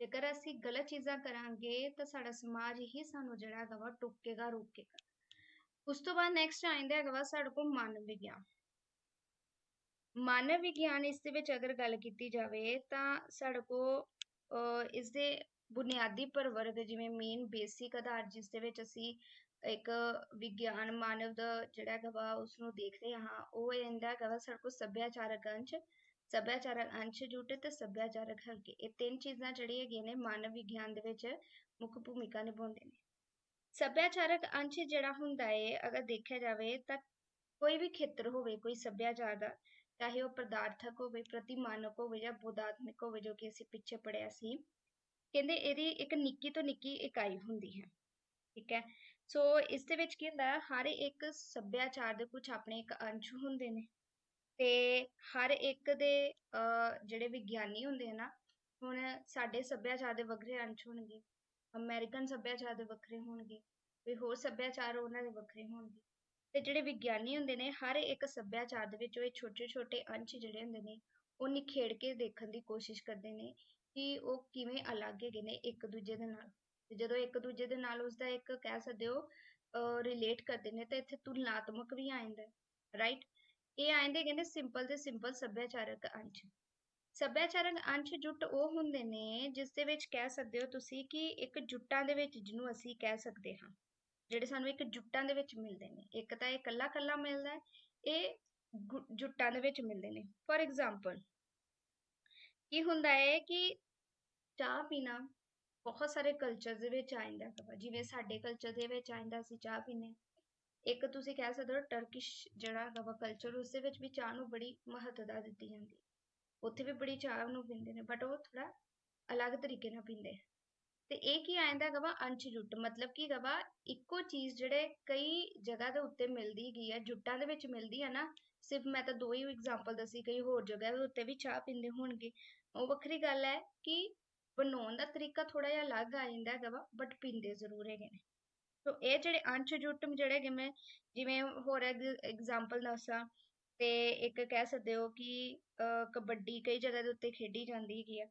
A: ਜੇਕਰ ਅਸੀਂ ਗਲਤ ਚੀਜ਼ਾਂ ਕਰਾਂਗੇ ਤਾਂ ਸਾਡਾ ਸਮਾਜ ਹੀ ਸਾਨੂੰ ਜਿਹੜਾ ਹੈਗਾ ਵਾ ਟੋਕੇਗਾ ਰੋਕੇਗਾ। ਉਸ ਤੋਂ ਬਾਅਦ ਨੈਕਸਟ ਆਇੰਦਾ ਹੈਗਾ ਵਾ ਸਾਡੇ ਕੋਲ ਮਾਨਵ ਵਿਗਿਆਨ। ਮਾਨਵ ਵਿਗਿਆਨ ਇਸ ਦੇ ਵਿੱਚ ਅਗਰ ਗੱਲ ਕੀਤੀ ਜਾਵੇ ਤਾਂ ਸਾਡੇ ਕੋਲ ਅਹ, ਇਸ ਦੇ ਬੁਨਿਆਦੀ ਪ੍ਰਵਰਗ ਜਿਵੇਂ ਮੇਨ ਬੇਸਿਕ ਆਧਾਰ ਜਿਸ ਦੇ ਵਿੱਚ ਅਸੀਂ ਇੱਕ ਵਿਗਿਆਨ ਮਾਨਵ ਦਾ ਜਿਹੜਾ ਹੈਗਾ ਵਾ ਉਸ ਨੂੰ ਦੇਖਦੇ ਹਾਂ ਉਹ ਇਹ ਹੈਗਾ ਵਾ ਸਾਡੇ ਕੋਲ ਸੱਭਿਆਚਾਰਕ ਅੰਸ਼। ਸੱਭਿਆਚਾਰਕ ਅੰਸ਼ ਜੁੱਟ ਤੇ ਸੱਭਿਆਚਾਰਕ ਹਲਕੇ। ਇਹ ਤਿੰਨ ਚੀਜ਼ਾਂ ਜਿਹੜੀਆਂ ਹੈਗੀਆਂ ਨੇ, ਮਾਨਵ ਵਿਗਿਆਨ ਦੇ ਵਿੱਚ ਮੁੱਖ ਭੂਮਿਕਾ ਨਿਭਾਉਂਦੇ ਨੇ। ਸੱਭਿਆਚਾਰਕ ਅੰਸ਼ ਜਿਹੜਾ ਹੁੰਦਾ ਹੈ ਅਗਰ ਦੇਖਿਆ ਜਾਵੇ ਤਾਂ ਕੋਈ ਵੀ ਖੇਤਰ ਹੋਵੇ, ਕੋਈ ਸੱਭਿਆਚਾਰ ਦਾ, ਚਾਹੇ ਉਹ ਪਦਾਰਥਕ ਹੋਵੇ, ਪ੍ਰਤੀਮਾਨਕ ਹੋਵੇ ਜਾਂ ਬੋਧਾਤਮਿਕ ਹੋਵੇ, ਜੋ ਕਿ ਅਸੀਂ ਪਿੱਛੇ ਪੜਿਆ ਸੀ, ਕਹਿੰਦੇ ਇਹਦੀ ਇੱਕ ਨਿੱਕੀ ਤੋਂ ਨਿੱਕੀ ਇਕਾਈ ਹੁੰਦੀ ਹੈ। ਠੀਕ ਹੈ? ਸੋ ਇਸ ਦੇ ਵਿੱਚ ਕੀ ਹੁੰਦਾ ਹੈ ਹਰ ਇੱਕ ਸੱਭਿਆਚਾਰ ਦੇ ਕੁਝ ਆਪਣੇ ਇੱਕ ਅੰਸ਼ ਹੁੰਦੇ ਨੇ। ਤੇ ਹਰ ਇੱਕ ਦੇ ਅਹ, ਜਿਹੜੇ ਵਿਗਿਆਨੀ ਹੁੰਦੇ ਆ ਨਾ ਹੁਣ ਸਾਡੇ ਸੱਭਿਆਚਾਰ ਦੇ ਵੱਖਰੇ ਅੰਸ਼ ਹੋਣਗੇ ਅਮਰੀਕਨ ਸੱਭਿਆਚਾਰ ਦੇ ਵੱਖਰੇ ਹੋਣਗੇ ਕੋਈ ਹੋਰ ਸੱਭਿਆਚਾਰ ਉਹਨਾਂ ਦੇ ਵੱਖਰੇ ਹੋਣਗੇ। ਤੇ ਜਿਹੜੇ ਵਿਗਿਆਨੀ ਹੁੰਦੇ ਨੇ ਹਰ ਇੱਕ ਸੱਭਿਆਚਾਰ ਦੇ ਵਿੱਚ ਉਹ ਇਹ ਛੋਟੇ ਛੋਟੇ ਅੰਸ਼ ਜਿਹੜੇ ਹੁੰਦੇ ਨੇ ਉਹ ਨਿਖੇੜ ਕੇ ਦੇਖਣ ਦੀ ਕੋਸ਼ਿਸ਼ ਕਰਦੇ ਨੇ ਕਿ ਉਹ ਕਿਵੇਂ ਅਲੱਗ ਹੈਗੇ ਨੇ ਇੱਕ ਦੂਜੇ ਦੇ ਨਾਲ। ਤੇ ਜਦੋਂ ਇੱਕ ਦੂਜੇ ਦੇ ਨਾਲ ਉਸਦਾ ਇੱਕ ਕਹਿ ਸਕਦੇ ਹੋ ਰਿਲੇਟ ਕਰਦੇ ਨੇ ਤਾਂ ਇੱਥੇ ਤੁਲਨਾਤਮਕ ਵੀ ਆ ਜਾਂਦਾ ਰਾਈਟ ਇਹ ਆਂਦੇ ਕਹਿੰਦੇ ਸਿੰਪਲ ਤੇ ਸਿੰਪਲ ਸੱਭਿਆਚਾਰਕ ਅੰਸ਼। ਸੱਭਿਆਚਾਰਕ ਅੰਸ਼ ਜੁੱਟ ਉਹ ਹੁੰਦੇ ਨੇ ਜਿਸ ਦੇ ਵਿੱਚ ਕਹਿ ਸਕਦੇ ਹੋ ਤੁਸੀਂ ਕਿ ਇੱਕ ਜੁੱਟਾਂ ਦੇ ਵਿੱਚ ਜਿਹਨੂੰ ਅਸੀਂ ਕਹਿ ਸਕਦੇ ਹਾਂ, ਜਿਹੜੇ ਸਾਨੂੰ ਇੱਕ ਜੁੱਟਾਂ ਦੇ ਵਿੱਚ ਮਿਲਦੇ ਨੇ। ਇੱਕ ਤਾਂ ਇਹ ਕੱਲਾ ਕੱਲਾ ਮਿਲਦਾ ਹੈ, ਇਹ ਗੁ- ਜੁੱਟਾਂ ਦੇ ਵਿੱਚ ਮਿਲਦੇ ਨੇ। ਫੋਰ ਐਗਜ਼ਾਮਪਲ ਕੀ ਹੁੰਦਾ ਹੈ ਕਿ ਚਾਹ ਪੀਣਾ ਬਹੁਤ ਸਾਰੇ ਕਲਚਰ ਦੇ ਵਿੱਚ ਆ ਜਾਂਦਾ ਜਿਵੇਂ ਸਾਡੇ ਕਲਚਰ ਦੇ ਵਿੱਚ ਆ ਜਾਂਦਾ, ਅਸੀਂ ਚਾਹ ਪੀਂਦੇ ਇੱਕ ਤੁਸੀਂ ਕਹਿ ਸਕਦੇ ਹੋ ਟਰਕਿਸ਼ ਜਿਹੜਾ ਹੈਗਾ ਵਾ ਕਲਚਰ ਉਸ ਦੇ ਵਿੱਚ ਵੀ ਚਾਹ ਨੂੰ ਬੜੀ ਮਹੱਤਤਾ ਦਿੱਤੀ ਜਾਂਦੀ ਉੱਥੇ ਵੀ ਬੜੀ ਚਾਹ ਨੂੰ ਪੀਂਦੇ ਨੇ ਬਟ ਉਹ ਥੋੜਾ ਅਲੱਗ ਤਰੀਕੇ ਨਾਲ ਪੀਂਦੇ ਤੇ ਇਹ ਕੀ ਆ ਜਾਂਦਾ ਹੈਗਾ ਵਾ ਅੰਸ਼ ਜੁੱਟ ਮਤਲਬ ਕੀ ਹੈਗਾ ਵਾ, ਇੱਕੋ ਚੀਜ਼ ਜਿਹੜੇ ਕਈ ਜਗ੍ਹਾ ਦੇ ਉੱਤੇ ਮਿਲਦੀ ਗਈ ਹੈ ਜੁੱਟਾਂ ਦੇ ਵਿੱਚ ਮਿਲਦੀ ਹੈ ਨਾ, ਸਿਰਫ ਮੈਂ ਤਾਂ ਦੋ ਹੀ ਐਗਜ਼ਾਮਪਲ ਦੱਸੀ, ਕਈ ਹੋਰ ਜਗ੍ਹਾ ਦੇ ਉੱਤੇ ਵੀ ਚਾਹ ਪੀਂਦੇ ਹੋਣਗੇ। ਉਹ ਵੱਖਰੀ ਗੱਲ ਹੈ ਕਿ ਬਣਾਉਣ ਦਾ ਤਰੀਕਾ ਥੋੜਾ ਜਿਹਾ ਅਲੱਗ ਆ ਜਾਂਦਾ ਹੈਗਾ ਵਾ ਬਟ ਪੀਂਦੇ ਜ਼ਰੂਰ ਹੈਗੇ ਨੇ। ਸੋ ਇਹ ਜਿਹੜੇ ਅੰਸ਼ ਜੁੱਟ ਜਿਹੜੇ ਹੈਗੇ ਮੈਂ ਜਿਵੇਂ ਹੋਰ ਐਗਜ਼ਾਮਪਲ ਦੱਸਾਂ, ਤੇ ਇੱਕ ਕਹਿ ਸਕਦੇ ਹੋ ਕਿ ਕਬੱਡੀ ਕਈ ਜਗ੍ਹਾ ਦੇ ਉੱਤੇ ਖੇਡੀ ਜਾਂਦੀ ਹੈਗੀ ਆ।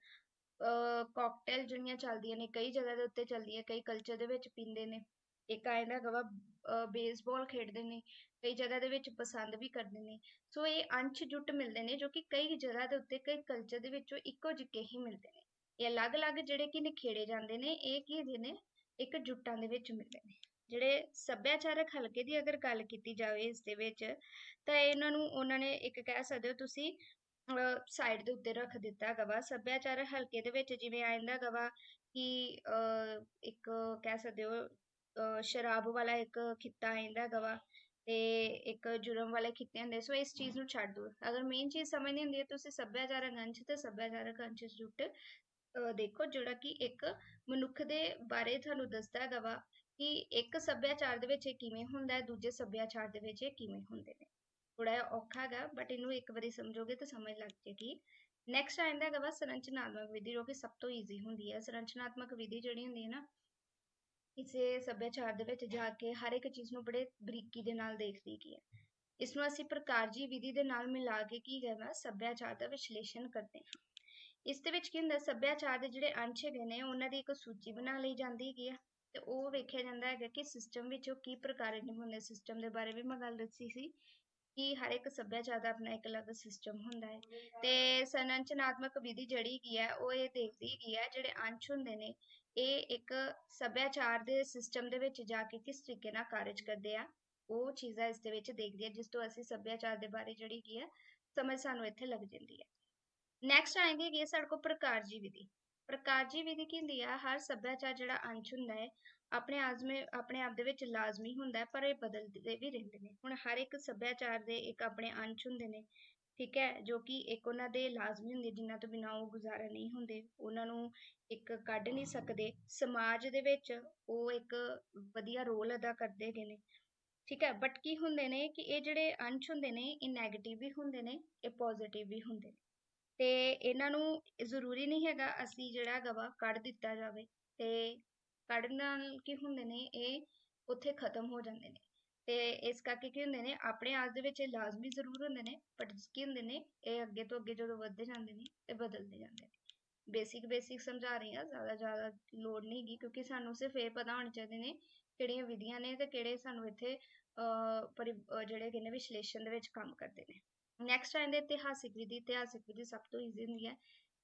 A: ਕਾਕਟੇਲ ਜਿਹੜੀਆਂ ਚੱਲਦੀਆਂ ਨੇ, ਕਈ ਜਗ੍ਹਾ ਦੇ ਉੱਤੇ ਚੱਲਦੀਆਂ, ਕਈ ਕਲਚਰ ਦੇ ਵਿੱਚ ਪੀਂਦੇ ਨੇ। ਇੱਕ ਆ ਜਾਂਦਾ ਹੈਗਾ ਬੇਸਬਾਲ ਖੇਡਦੇ ਨੇ, ਕਈ ਜਗ੍ਹਾ ਦੇ ਵਿੱਚ ਪਸੰਦ ਵੀ ਕਰਦੇ ਨੇ। ਸੋ ਇਹ ਅੰਸ਼ ਜੁੱਟ ਮਿਲਦੇ ਨੇ, ਜੋ ਕਿ ਕਈ ਜਗ੍ਹਾ ਦੇ ਉੱਤੇ, ਕਈ ਕਲਚਰ ਦੇ ਵਿੱਚੋਂ ਇੱਕੋ ਜਿਹੇ ਹੀ ਮਿਲਦੇ ਨੇ। ਇਹ ਅਲੱਗ-ਅਲੱਗ ਜਿਹੜੇ ਕਿ ਨਿਖੇੜੇ ਜਾਂਦੇ ਨੇ, ਇਹ ਕੀ ਹੈਗੇ ਨੇ ਇੱਕ ਜੁੱਟਾਂ ਦੇ ਵਿੱਚ ਮਿਲਦੇ ਨੇ। ਜਿਹੜੇ ਸੱਭਿਆਚਾਰਕ ਹਲਕੇ ਦੀ ਅਗਰ ਗੱਲ ਕੀਤੀ ਜਾਵੇ ਇਸ ਦੇ ਵਿੱਚ ਤਾਂ ਇਹਨਾਂ ਨੂੰ ਉਹਨਾਂ ਨੇ ਇੱਕ ਕਹਿ ਸਕਦੇ ਹੋ ਤੁਸੀਂ ਸਾਈਡ ਦੇ ਉੱਤੇ ਰੱਖ ਦਿੱਤਾ ਹੈਗਾ ਸੱਭਿਆਚਾਰਕ ਹਲਕੇ ਦੇ ਵਿੱਚ ਜਿਵੇਂ ਆ ਜਾਂਦਾ ਹੈਗਾ ਕਿ ਅਹ, ਇੱਕ ਕਹਿ ਸਕਦੇ ਹੋ ਸ਼ਰਾਬ ਵਾਲਾ ਇੱਕ ਖਿੱਤਾ ਆ ਜਾਂਦਾ ਹੈਗਾ ਵਾ ਤੇ ਇੱਕ ਜੁਰਮ ਵਾਲੇ ਖਿੱਤੇ ਹੁੰਦੇ ਸੋ ਇਸ ਚੀਜ਼ ਨੂੰ ਛੱਡ ਦਿਓ। ਅਗਰ ਮੇਨ ਚੀਜ਼ ਸਮਝਣੀ ਹੁੰਦੀ ਹੈ ਤੁਸੀਂ ਸੱਭਿਆਚਾਰਕ ਅੰਸ਼ ਤੇ ਸੱਭਿਆਚਾਰਕ ਅੰਸ਼ ਜੁੱਟ ਦੇਖੋ ਜਿਹੜਾ ਕਿ ਇੱਕ ਮਨੁੱਖ ਦੇ ਬਾਰੇ ਤੁਹਾਨੂੰ ਦੱਸਦਾ ਹੈਗਾ ਵਾ ਕਿ ਇੱਕ ਸੱਭਿਆਚਾਰ ਦੇ ਵਿੱਚ ਇਹ ਕਿਵੇਂ ਹੁੰਦਾ ਹੈ, ਦੂਜੇ ਸੱਭਿਆਚਾਰ ਦੇ ਵਿੱਚ ਇਹ ਕਿਵੇਂ ਹੁੰਦੇ ਨੇ। ਥੋੜਾ ਜਿਹਾ ਔਖਾ ਹੈਗਾ ਬਟ ਇਹਨੂੰ ਇੱਕ ਵਾਰੀ ਸਮਝੋਗੇ ਤਾਂ ਸਮਝ ਲੱਗ ਜਾਏਗੀ। ਨੈਕਸਟ ਆਉਂਦਾ ਹੈਗਾ ਵਾ ਸੰਰਚਨਾਤਮਕ ਵਿਧੀ, ਜੋ ਕਿ ਸਭ ਤੋਂ ਈਜ਼ੀ ਹੁੰਦੀ ਹੈ। ਸੰਰਚਨਾਤਮਕ ਵਿਧੀ ਜਿਹੜੀ ਹੁੰਦੀ ਹੈ ਨਾ, ਕਿਸੇ ਸੱਭਿਆਚਾਰ ਦੇ ਵਿੱਚ ਜਾ ਕੇ ਹਰ ਇੱਕ ਚੀਜ਼ ਨੂੰ ਬੜੇ ਬਰੀਕੀ ਦੇ ਨਾਲ ਦੇਖਦੀ ਕੀ ਹੈ। ਇਸ ਨੂੰ ਅਸੀਂ ਪ੍ਰਕਾਰਜੀ ਵਿਧੀ ਦੇ ਨਾਲ ਮਿਲਾ ਕੇ ਕੀ ਕਰਨਾ ਸੱਭਿਆਚਾਰ ਦਾ ਵਿਸ਼ਲੇਸ਼ਣ ਕਰਦੇ ਹਾਂ। ਇਸ ਦੇ ਵਿੱਚ ਕੀ ਹੁੰਦਾ, ਸੱਭਿਆਚਾਰ ਦੇ ਜਿਹੜੇ ਅੰਸ਼ ਹੈਗੇ ਨੇ, ਉਹਨਾਂ ਦੀ ਇੱਕ ਸੂਚੀ ਬਣਾ ਲਈ ਜਾਂਦੀ ਹੈਗੀ ਆ, ਤੇ ਉਹ ਵੇਖਿਆ ਜਾਂਦਾ ਹੈਗਾ ਕਿ ਸਿਸਟਮ ਵਿੱਚ ਉਹ ਕੀ ਪ੍ਰਕਾਰ ਦੇ ਹੁੰਦੇ ਸਿਸਟਮ ਦੇ ਬਾਰੇ ਵੀ ਮੈਂ ਗੱਲ ਦੱਸੀ ਸੀ, ਕਿ ਹਰ ਇੱਕ ਸੱਭਿਆਚਾਰ ਦਾ ਆਪਣਾ ਇੱਕ ਅਲੱਗ ਸਿਸਟਮ ਹੁੰਦਾ ਹੈ। ਤੇ ਸੰਰਚਨਾਤਮਕ ਵਿਧੀ ਜਿਹੜੀ ਕੀ ਹੈ ਉਹ ਇਹ ਦੇਖਦੀ ਹੈਗੀ ਹੈ ਜਿਹੜੇ ਅੰਸ਼ ਹੁੰਦੇ ਨੇ, ਇਹ ਇੱਕ ਸੱਭਿਆਚਾਰ ਦੇ ਸਿਸਟਮ ਦੇ ਵਿੱਚ ਜਾ ਕੇ ਕਿਸ ਤਰੀਕੇ ਨਾਲ ਕਾਰਜ ਕਰਦੇ ਆ, ਉਹ ਚੀਜ਼ਾਂ ਇਸ ਦੇ ਵਿੱਚ ਦੇਖਦੀ ਹੈ ਜਿਸ ਤੋਂ ਅਸੀਂ ਸੱਭਿਆਚਾਰ ਦੇ ਬਾਰੇ ਜਿਹੜੀ ਕੀ ਹੈ ਸਮਝ ਸਾਨੂੰ ਇੱਥੇ ਲੱਗ ਜਾਂਦੀ ਹੈ ਨੈਕਸਟ ਆਏਗੀ ਹੈਗੀ ਸਾਡੇ ਕੋਲ ਪ੍ਰਕਾਰਜੀ ਵਿਧੀ। ਪ੍ਰਕਾਰਜੀ ਵਿਧੀ ਕੀ ਹੁੰਦੀ ਆ? ਹਰ ਸੱਭਿਆਚਾਰ ਜਿਹੜਾ ਅੰਸ਼ ਹੁੰਦਾ ਹੈ ਆਪਣੇ ਆਜ਼ਮੇ, ਆਪਣੇ ਆਪ ਦੇ ਵਿੱਚ ਲਾਜ਼ਮੀ ਹੁੰਦਾ ਹੈ ਪਰ ਇਹ ਬਦਲਦੇ ਵੀ ਰਹਿੰਦੇ ਨੇ। ਹੁਣ ਹਰ ਇੱਕ ਸੱਭਿਆਚਾਰ ਦੇ ਇੱਕ ਆਪਣੇ ਅੰਸ਼ ਹੁੰਦੇ ਨੇ, ਠੀਕ ਹੈ, ਜੋ ਕਿ ਇੱਕ ਉਹਨਾਂ ਦੇ ਲਾਜ਼ਮੀ ਹੁੰਦੇ ਜਿਨ੍ਹਾਂ ਤੋਂ ਬਿਨਾਂ ਉਹ ਗੁਜ਼ਾਰਾ ਨਹੀਂ ਹੁੰਦੇ। ਉਹਨਾਂ ਨੂੰ ਇੱਕ ਕੱਢ ਨਹੀਂ ਸਕਦੇ। ਸਮਾਜ ਦੇ ਵਿੱਚ ਉਹ ਇੱਕ ਵਧੀਆ ਰੋਲ ਅਦਾ ਕਰਦੇ ਹੈਗੇ ਨੇ, ਠੀਕ ਹੈ। ਬਟ ਕੀ ਹੁੰਦੇ ਨੇ ਕਿ ਇਹ ਜਿਹੜੇ ਅੰਸ਼ ਹੁੰਦੇ ਨੇ, ਇਹ 네ਗੇਟਿਵ ਵੀ ਹੁੰਦੇ ਨੇ, ਇਹ ਪੋਜ਼ਿਟਿਵ ਵੀ ਹੁੰਦੇ ਨੇ। ਤੇ ਇਹਨਾਂ ਨੂੰ ਜ਼ਰੂਰੀ ਨਹੀਂ ਹੈਗਾ ਅਸੀਂ ਜਿਹੜਾ ਹੈਗਾ ਵਾ ਕੱਢ ਦਿੱਤਾ ਜਾਵੇ ਤੇ ਕੱਢਣ ਨਾਲ ਕੀ ਹੁੰਦੇ ਨੇ, ਇਹ ਉੱਥੇ ਖਤਮ ਹੋ ਜਾਂਦੇ ਨੇ। ਤੇ ਇਸ ਕਰਕੇ ਕੀ ਹੁੰਦੇ ਨੇ, ਆਪਣੇ ਆਪ ਦੇ ਵਿੱਚ ਇਹ ਲਾਜ਼ਮੀ ਜ਼ਰੂਰ ਹੁੰਦੇ ਨੇ ਬਟ ਕੀ ਹੁੰਦੇ ਨੇ, ਇਹ ਅੱਗੇ ਤੋਂ ਅੱਗੇ ਜਦੋਂ ਵੱਧਦੇ ਜਾਂਦੇ ਨੇ, ਤੇ ਬਦਲਦੇ ਜਾਂਦੇ ਨੇ। ਬੇਸਿਕ ਬੇਸਿਕ ਸਮਝਾ ਰਹੀ ਹਾਂ, ਜ਼ਿਆਦਾ ਜ਼ਿਆਦਾ ਲੋੜ ਨਹੀਂ ਹੈਗੀ, ਕਿਉਂਕਿ ਸਾਨੂੰ ਸਿਰਫ ਇਹ ਪਤਾ ਹੋਣੇ ਚਾਹੀਦੇ ਨੇ ਕਿਹੜੀਆਂ ਵਿਧੀਆਂ ਨੇ ਤੇ ਕਿਹੜੇ ਸਾਨੂੰ ਇੱਥੇ ਅਹ ਜਿਹੜੇ ਕਹਿੰਦੇ ਵਿਸ਼ਲੇਸ਼ਣ ਦੇ ਵਿੱਚ ਕੰਮ ਕਰਦੇ ਨੇ। ਨੈਕਸਟ ਆਉਂਦੇ ਇਤਿਹਾਸਿਕ ਵਿਧੀ ਇਤਿਹਾਸਿਕ ਵਿਧੀ ਸਭ ਤੋਂ ਈਜ਼ੀ ਹੁੰਦੀ ਹੈ,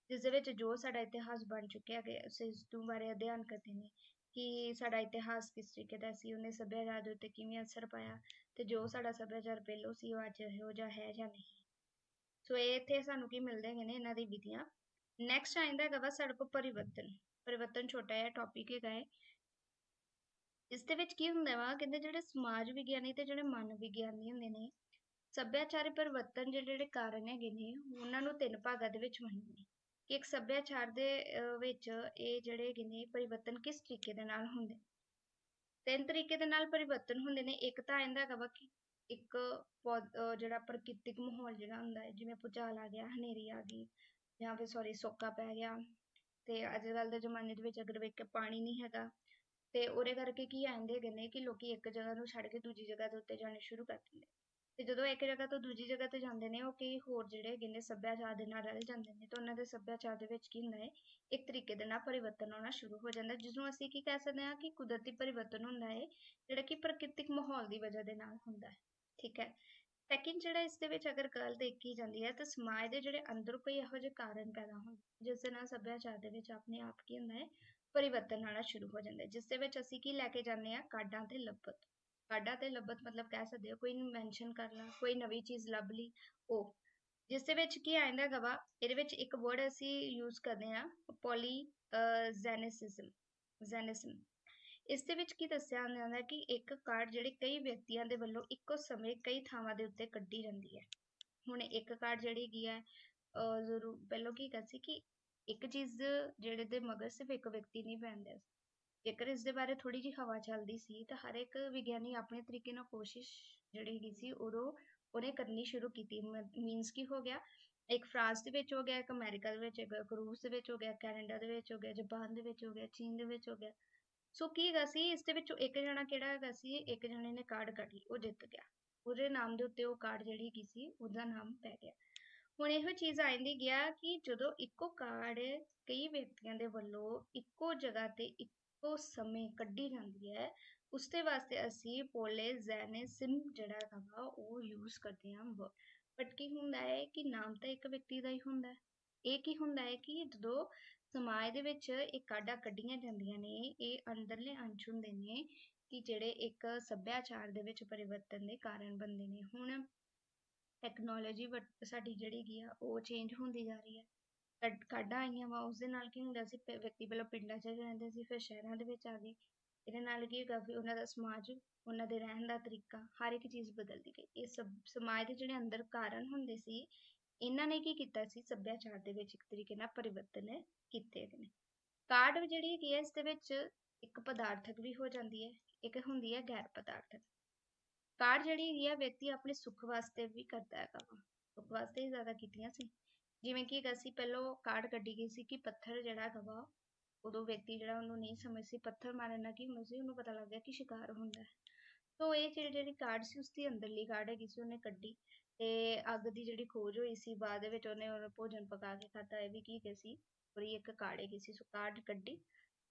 A: ਜਿਸ ਦੇ ਵਿੱਚ ਜੋ ਸਾਡਾ ਇਤਿਹਾਸ ਬਣ ਚੁੱਕਿਆ ਹੈ ਉਸ ਤੋਂ ਬਾਰੇ ਅਧਿਐਨ ਕਰਦੇ ਨੇ ਕਿ ਸਾਡਾ ਇਤਿਹਾਸ ਕਿਸ ਤਰੀਕੇ ਦਾ ਸੀ, ਉਹਨੇ ਸੱਭਿਆਚਾਰ ਦੇ ਉੱਤੇ ਕਿਵੇਂ ਅਸਰ ਪਾਇਆ ਤੇ ਜੋ ਸਾਡਾ ਸੱਭਿਆਚਾਰ ਪਹਿਲੋਂ ਸੀ, ਉਹ ਅੱਜ ਇਹੋ ਜਿਹਾ ਹੈ ਜਾਂ ਨਹੀਂ। ਸੋ ਇਹ ਇੱਥੇ ਸਾਨੂੰ ਕੀ ਮਿਲਦੇ ਹੈਗੇ ਨੇ, ਇਹਨਾਂ ਦੀ ਵਿਧੀਆਂ। ਨੈਕਸਟ ਆਉਂਦਾ ਹੈਗਾ ਵਾ ਸਾਡੇ ਕੋਲ ਪਰਿਵਰਤਨ। ਪਰਿਵਰਤਨ ਛੋਟਾ ਜਿਹਾ ਟੌਪਿਕ ਹੈਗਾ ਹੈ ਇਸ ਦੇ ਵਿੱਚ ਕੀ ਹੁੰਦਾ ਵਾ, ਕਹਿੰਦੇ ਜਿਹੜੇ ਸਮਾਜ ਵਿਗਿਆਨੀ ਤੇ ਜਿਹੜੇ ਮਨ ਵਿਗਿਆਨੀ ਹੁੰਦੇ ਨੇ ਸੱਭਿਆਚਾਰੀ ਪਰਿਵਰਤਨ ਦੇ ਜਿਹੜੇ ਕਾਰਨ ਹੈਗੇ ਨੇ, ਉਹਨਾਂ ਨੂੰ ਤਿੰਨ ਭਾਗਾਂ ਦੇ ਵਿੱਚ ਵੰਡਦੇ ਨੇ ਕਿ ਇੱਕ ਸੱਭਿਆਚਾਰ ਦੇ ਵਿੱਚ ਇਹ ਜਿਹੜੇ ਹੈਗੇ ਨੇ, ਪਰਿਵਰਤਨ ਕਿਸ ਤਰੀਕੇ ਦੇ ਨਾਲ ਹੁੰਦੇ? ਤਿੰਨ ਤਰੀਕੇ ਦੇ ਨਾਲ ਪਰਿਵਰਤਨ ਹੁੰਦੇ ਨੇ। ਇੱਕ ਤਾਂ ਆਂਦਾ ਹੈਗਾ ਵਾ ਕਿ ਇੱਕ ਜਿਹੜਾ ਪ੍ਰਕਿਰਤਿਕ ਮਾਹੌਲ ਜਿਹੜਾ ਹੁੰਦਾ ਹੈ, ਜਿਵੇਂ ਭੂਚਾਲ ਆ ਗਿਆ, ਹਨੇਰੀ ਆ ਗਈ, ਜਾਂ ਫਿਰ ਸੌਰੀ ਸੋਕਾ ਪੈ ਗਿਆ, ਤੇ ਅੱਜ ਕੱਲ ਦੇ ਜ਼ਮਾਨੇ ਦੇ ਵਿੱਚ ਅਗਰ ਵੇਖ ਪਾਣੀ ਨਹੀਂ ਹੈਗਾ, ਤੇ ਉਹਦੇ ਕਰਕੇ ਕੀ ਆਂਦੇ ਹੈਗੇ ਨੇ ਕਿ ਲੋਕੀ ਇੱਕ ਜਗ੍ਹਾ ਨੂੰ ਛੱਡ ਕੇ ਦੂਜੀ ਜਗ੍ਹਾ ਦੇ ਉੱਤੇ ਜਾਣੇ ਸ਼ੁਰੂ ਕਰ ਦਿੰਦੇ ਤੇ ਜਦੋਂ ਇੱਕ ਜਗ੍ਹਾ ਤੋਂ ਦੂਜੀ ਜਗ੍ਹਾ ਤੇ ਜਾਂਦੇ ਨੇ, ਉਹ ਕਈ ਹੋਰ ਜਿਹੜੇ ਹੈਗੇ ਨੇ ਸੱਭਿਆਚਾਰ ਦੇ ਨਾਲ ਰਲ ਜਾਂਦੇ ਨੇ, ਤੇ ਉਹਨਾਂ ਦੇ ਸੱਭਿਆਚਾਰ ਦੇ ਵਿੱਚ ਕੀ ਹੁੰਦਾ ਹੈ, ਇੱਕ ਤਰੀਕੇ ਦੇ ਨਾਲ ਪਰਿਵਰਤਨ ਹੋਣਾ ਸ਼ੁਰੂ ਹੋ ਜਾਂਦਾ ਜਿਸ ਅਸੀਂ ਕੀ ਕਹਿ ਸਕਦੇ ਹਾਂ ਕਿ ਕੁਦਰਤੀ ਪਰਿਵਰਤਨ ਹੁੰਦਾ ਹੈ, ਜਿਹੜਾ ਕਿ ਪ੍ਰਕਿਰਤਿਕ ਮਾਹੌਲ ਦੀ ਵਜ੍ਹਾ ਦੇ ਨਾਲ ਹੁੰਦਾ ਹੈ, ਠੀਕ ਹੈ। ਸੈਕਿੰਡ ਜਿਹੜਾ ਇਸ ਦੇ ਵਿੱਚ ਅਗਰ ਗੱਲ ਦੇਖੀ ਜਾਂਦੀ ਹੈ, ਤਾਂ ਸਮਾਜ ਦੇ ਜਿਹੜੇ ਅੰਦਰ ਕੋਈ ਇਹੋ ਜਿਹੇ ਕਾਰਨ ਪੈਦਾ ਹੁੰਦੇ ਜਿਸ ਦੇ ਨਾਲ ਸੱਭਿਆਚਾਰ ਦੇ ਵਿੱਚ ਆਪਣੇ ਆਪ ਕੀ ਹੁੰਦਾ ਹੈ, ਪਰਿਵਰਤਨ ਆਉਣਾ ਸ਼ੁਰੂ ਹੋ ਜਾਂਦਾ ਹੈ, ਜਿਸ ਦੇ ਵਿੱਚ ਅਸੀਂ ਕੀ ਲੈ ਕੇ ਜਾਂਦੇ ਹਾਂ, ਕਾਢਾਂ ਤੇ ਲੱਭਤ ਕਾਡਾ ਤੇ ਲੱਭਤ ਮਤਲਬ ਕਹਿ ਸਕਦੇ ਹੋ, ਕੋਈ ਮੈਂਸ਼ਨ ਕਰ ਕੋਈ ਨਵੀਂ ਚੀਜ਼ ਲੱਭ ਲਈ, ਉਹ। ਜਿਸ ਦੇ ਵਿੱਚ ਕੀ ਆਂਦਾ ਗਵਾ ਇਹਦੇ ਵਿੱਚ ਇੱਕ ਵਰਡ ਅਸੀਂ ਯੂਜ਼ ਕਰਦੇ ਆ ਪੋਲੀ ਜ਼ੈਨਿਸਿਜ਼ਮ ਜ਼ੈਨਿਸਮ ਇਸ ਦੇ ਵਿੱਚ ਕੀ ਦੱਸਿਆ ਜਾਂਦਾ ਕਿ ਇੱਕ ਕਾਰਡ ਜਿਹੜੀ ਕਈ ਵਿਅਕਤੀਆਂ ਦੇ ਵੱਲੋਂ ਇੱਕੋ ਸਮੇਂ ਕਈ ਥਾਵਾਂ ਦੇ ਉੱਤੇ ਕੱਢੀ ਜਾਂਦੀ ਹੈ। ਹੁਣ ਇੱਕ ਕਾਰਡ ਜਿਹੜੀ ਕੀ ਹੈ ਜ਼ਰੂਰ, ਪਹਿਲਾਂ ਕੀ ਕਰ ਸੀ ਕਿ ਇੱਕ ਚੀਜ਼ ਜਿਹੜੇ ਦੇ ਮਗਰ ਸਿਰਫ ਇੱਕ ਵਿਅਕਤੀ ਨਹੀਂ ਪੈਂਦਾ। ਜੇਕਰ ਇਸ ਦੇ ਬਾਰੇ ਥੋੜੀ ਜਿਹੀ ਹਵਾ ਚੱਲਦੀ ਸੀ ਤਾਂ ਹਰ ਇੱਕ ਵਿਗਿਆਨੀ ਆਪਣੇ ਤਰੀਕੇ ਨਾਲ ਕੋਸ਼ਿਸ਼ ਜਿਹੜੀ ਹੈਗੀ ਸੀ ਉਦੋਂ ਉਹਨੇ ਕਰਨੀ ਸ਼ੁਰੂ ਕੀਤੀ। ਮੀਨਸ ਕੀ ਹੋ ਗਿਆ? ਇੱਕ ਫਰਾਂਸ ਦੇ ਵਿੱਚ ਹੋ ਗਿਆ, ਇੱਕ ਅਮਰੀਕਾ ਦੇ ਵਿੱਚ, ਇੱਕ ਰੂਸ ਦੇ ਵਿੱਚ ਹੋ ਗਿਆ, ਕੈਨੇਡਾ ਦੇ ਵਿੱਚ ਹੋ ਗਿਆ, ਜਾਪਾਨ ਦੇ ਵਿੱਚ ਹੋ ਗਿਆ, ਚੀਨ ਦੇ ਵਿੱਚ ਹੋ ਗਿਆ। ਸੋ ਕੀ ਹੈਗਾ ਸੀ, ਇਸ ਦੇ ਵਿੱਚੋਂ ਇੱਕ ਜਣਾ ਕਿਹੜਾ ਹੈਗਾ ਸੀ, ਇੱਕ ਜਣੇ ਨੇ ਕਾਰਡ ਕੱਢ ਲਈ, ਉਹ ਜਿੱਤ ਗਿਆ। ਉਹਦੇ ਨਾਮ ਦੇ ਉੱਤੇ ਉਹ ਕਾਰਡ ਜਿਹੜੀ ਹੈਗੀ ਸੀ, ਉਹਦਾ ਨਾਮ ਪੈ ਗਿਆ। ਹੁਣ ਇਹੋ ਚੀਜ਼ ਆਂਦੀ ਗਿਆ ਕਿ ਜਦੋਂ ਇੱਕੋ ਕਾਰਡ ਕਈ ਵਿਅਕਤੀਆਂ ਦੇ ਵੱਲੋਂ ਇੱਕੋ ਜਗ੍ਹਾ ਤੇ ਇੱਕੋ ਸਮੇਂ ਕੱਢੀ ਜਾਂਦੀ ਹੈ। ਉਸਦੇ ਵਾਸਤੇ ਅਸੀਂ ਪੋਲੇਜ਼ੈਨਿਸਮ ਜਿਹੜਾ ਹੈਗਾ, ਉਹ ਯੂਜ਼ ਕਰਦੇ ਹਾਂ। ਬਟ ਕੀ ਹੁੰਦਾ ਹੈ ਕਿ ਨਾਮ ਤਾਂ ਇੱਕ ਵਿਅਕਤੀ ਦਾ ਹੀ ਹੁੰਦਾ ਹੈ। ਇਹ ਕੀ ਹੁੰਦਾ ਹੈ ਕਿ ਜਦੋਂ ਸਮਾਜ ਦੇ ਵਿੱਚ ਇਹ ਕਾਢਾਂ ਕੱਢੀਆਂ ਜਾਂਦੀਆਂ ਨੇ, ਇਹ ਅੰਦਰਲੇ ਅੰਸ਼ ਹੁੰਦੇ ਨੇ ਕਿ ਜਿਹੜੇ ਇੱਕ ਸੱਭਿਆਚਾਰ ਦੇ ਵਿੱਚ ਪਰਿਵਰਤਨ ਦੇ ਕਾਰਨ ਬਣਦੇ ਨੇ। ਹੁਣ ਟੈਕਨੋਲੋਜੀ ਸਾਡੀ ਜਿਹੜੀ ਕੀ ਆ, ਉਹ ਚੇਂਜ ਹੁੰਦੀ ਜਾ ਰਹੀ ਹੈ। ਕੱਢ- ਕਾਢਾਂ ਆਈਆਂ ਵਾ। ਉਸਦੇ ਨਾਲ ਕੀ ਹੁੰਦਾ ਸੀ ਵਿਅਕਤੀ ਪਹਿਲਾਂ ਪਿੰਡਾਂ 'ਚ ਰਹਿੰਦੇ ਸੀ, ਫਿਰ ਸ਼ਹਿਰਾਂ ਦੇ ਵਿੱਚ ਆ ਗਏ। ਇਹਦੇ ਨਾਲ ਕੀ ਹੈਗਾ ਵੀ ਉਹਨਾਂ ਦਾ ਸਮਾਜ, ਉਹਨਾਂ ਦੇ ਰਹਿਣ ਦਾ ਤਰੀਕਾ, ਹਰ ਇੱਕ ਚੀਜ਼ ਬਦਲਦੀ ਗਈ। ਇਹ ਸਭ, ਸਮਾਜ ਦੇ ਜਿਹੜੇ ਅੰਦਰ ਕਾਰਨ ਹੁੰਦੇ ਸੀ, ਇਹਨਾਂ ਨੇ ਕੀ ਕੀਤਾ ਸੀ, ਸੱਭਿਆਚਾਰ ਦੇ ਵਿੱਚ ਇੱਕ ਤਰੀਕੇ ਨਾਲ ਪਰਿਵਰਤਨ ਕੀਤੇ ਗਏ ਨੇ। ਕਾਢ ਜਿਹੜੀ ਹੈਗੀ ਹੈ ਇਸ ਦੇ ਵਿੱਚ ਇੱਕ ਪਦਾਰਥਕ ਵੀ ਹੋ ਜਾਂਦੀ ਹੈ, ਇੱਕ ਹੁੰਦੀ ਹੈ ਗੈਰ ਪਦਾਰਥਕ। ਕਾਢ ਜਿਹੜੀ ਹੈਗੀ ਹੈ ਵਿਅਕਤੀ ਆਪਣੇ ਸੁੱਖ ਵਾਸਤੇ ਵੀ ਕਰਦਾ ਹੈਗਾ ਵਾ। ਸੁੱਖ ਵਾਸਤੇ ਹੀ ਜ਼ਿਆਦਾ ਕੀਤੀਆਂ ਸੀ। ਜਿਵੇਂ ਕਿ ਅਸੀਂ ਸੀ ਪਹਿਲੋਂ ਕਾਢ ਕੱਢੀ ਗਈ ਸੀ ਕਿ ਪੱਥਰ ਜਿਹੜਾ ਹੈਗਾ ਉਦੋਂ ਵਿਅਕਤੀ ਜਿਹੜਾ ਉਹਨੂੰ ਨਹੀਂ ਸਮਝ ਸੀ, ਪੱਥਰ ਮਾਰਨ ਨਾਲ ਕੀ ਹੁੰਦਾ ਸੀ, ਉਹਨੂੰ ਪਤਾ ਲੱਗ ਗਿਆ ਕਿ ਸ਼ਿਕਾਰ ਹੁੰਦਾ ਹੈ। ਤੋ ਇਹ ਜਿਹੜੀ ਜਿਹੜੀ ਕਾਢ ਸੀ, ਉਸਦੀ ਅੰਦਰਲੀ ਕਾਢ ਹੈਗੀ ਸੀ, ਉਹਨੇ ਕੱਢੀ ਤੇ ਅੱਗ ਦੀ ਜਿਹੜੀ ਖੋਜ ਹੋਈ ਸੀ, ਬਾਅਦ ਵਿੱਚ ਉਹਨੇ ਉਹ ਭੋਜਨ ਪਕਾ ਕੇ ਖਾਧਾ, ਇਹ ਵੀ ਕੀ ਹੈਗੀ ਸੀ, ਪੂਰੀ ਇੱਕ ਕਾਢ ਹੈਗੀ ਸੀ, ਸੋ ਕਾਢ ਕੱਢੀ,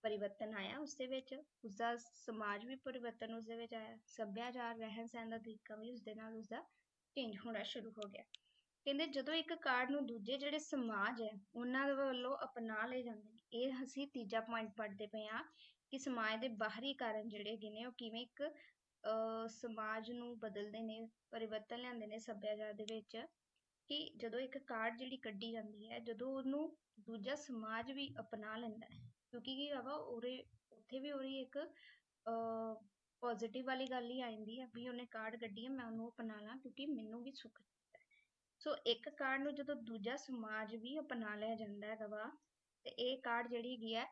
A: ਪਰਿਵਰਤਨ ਆਇਆ ਉਸਦੇ ਵਿੱਚ, ਉਸਦਾ ਸਮਾਜ ਵੀ ਪਰਿਵਰਤਨ ਉਸਦੇ ਵਿੱਚ ਆਇਆ, ਸੱਭਿਆਚਾਰ ਰਹਿਣ ਸਹਿਣ ਦਾ ਤਰੀਕਾ ਵੀ ਉਸਦੇ ਨਾਲ ਉਸਦਾ ਚੇਂਜ ਹੋਣਾ ਸ਼ੁਰੂ ਹੋ ਗਿਆ। ਕਹਿੰਦੇ ਜਦੋਂ ਇੱਕ ਕਾਰਡ ਨੂੰ ਦੂਜੇ ਜਿਹੜੇ ਸਮਾਜ ਹੈ, ਉਹਨਾਂ ਦੇ ਵੱਲੋਂ ਅਪਣਾ ਲਏ ਜਾਂਦੇ ਨੇ। ਇਹ ਅਸੀਂ ਤੀਜਾ ਪੁਆਇੰਟ ਪੜ੍ਹਦੇ ਪਏ ਹਾਂ ਕਿ ਸਮਾਜ ਦੇ ਬਾਹਰੀ ਕਾਰਨ ਜਿਹੜੇ ਹੈਗੇ ਨੇ, ਉਹ ਕਿਵੇਂ ਇੱਕ ਸਮਾਜ ਨੂੰ ਬਦਲਦੇ ਨੇ, ਪਰਿਵਰਤਨ ਲਿਆਉਂਦੇ ਨੇ ਸੱਭਿਆਚਾਰ ਦੇ ਵਿੱਚ ਕਿ ਜਦੋਂ ਇੱਕ ਕਾਰਡ ਜਿਹੜੀ ਕੱਢੀ ਜਾਂਦੀ ਹੈ, ਜਦੋਂ ਉਹਨੂੰ ਦੂਜਾ ਸਮਾਜ ਵੀ ਅਪਣਾ ਲੈਂਦਾ ਹੈ। ਕਿਉਂਕਿ ਕੀ ਹੈਗਾ ਉਹਦੇ ਉੱਥੇ ਵੀ ਉਹਦੀ ਇੱਕ ਪੋਜ਼ਿਟਿਵ ਵਾਲੀ ਗੱਲ ਹੀ ਆ ਜਾਂਦੀ ਹੈ ਵੀ ਉਹਨੇ ਕਾਰਡ ਕੱਢੀ ਹੈ, ਮੈਂ ਉਹਨੂੰ ਅਪਣਾ ਲਾਂ ਕਿਉਂਕਿ ਮੈਨੂੰ ਵੀ ਸੁੱਖ ਸੋ ਇੱਕ ਕਾਰਡ ਨੂੰ ਜਦੋਂ ਦੂਜਾ ਸਮਾਜ ਵੀ ਅਪਣਾ ਲਿਆ ਜਾਂਦਾ ਹੈਗਾ ਵਾ, ਤੇ ਇਹ ਕਾਰਡ ਜਿਹੜੀ ਹੈਗੀ ਹੈ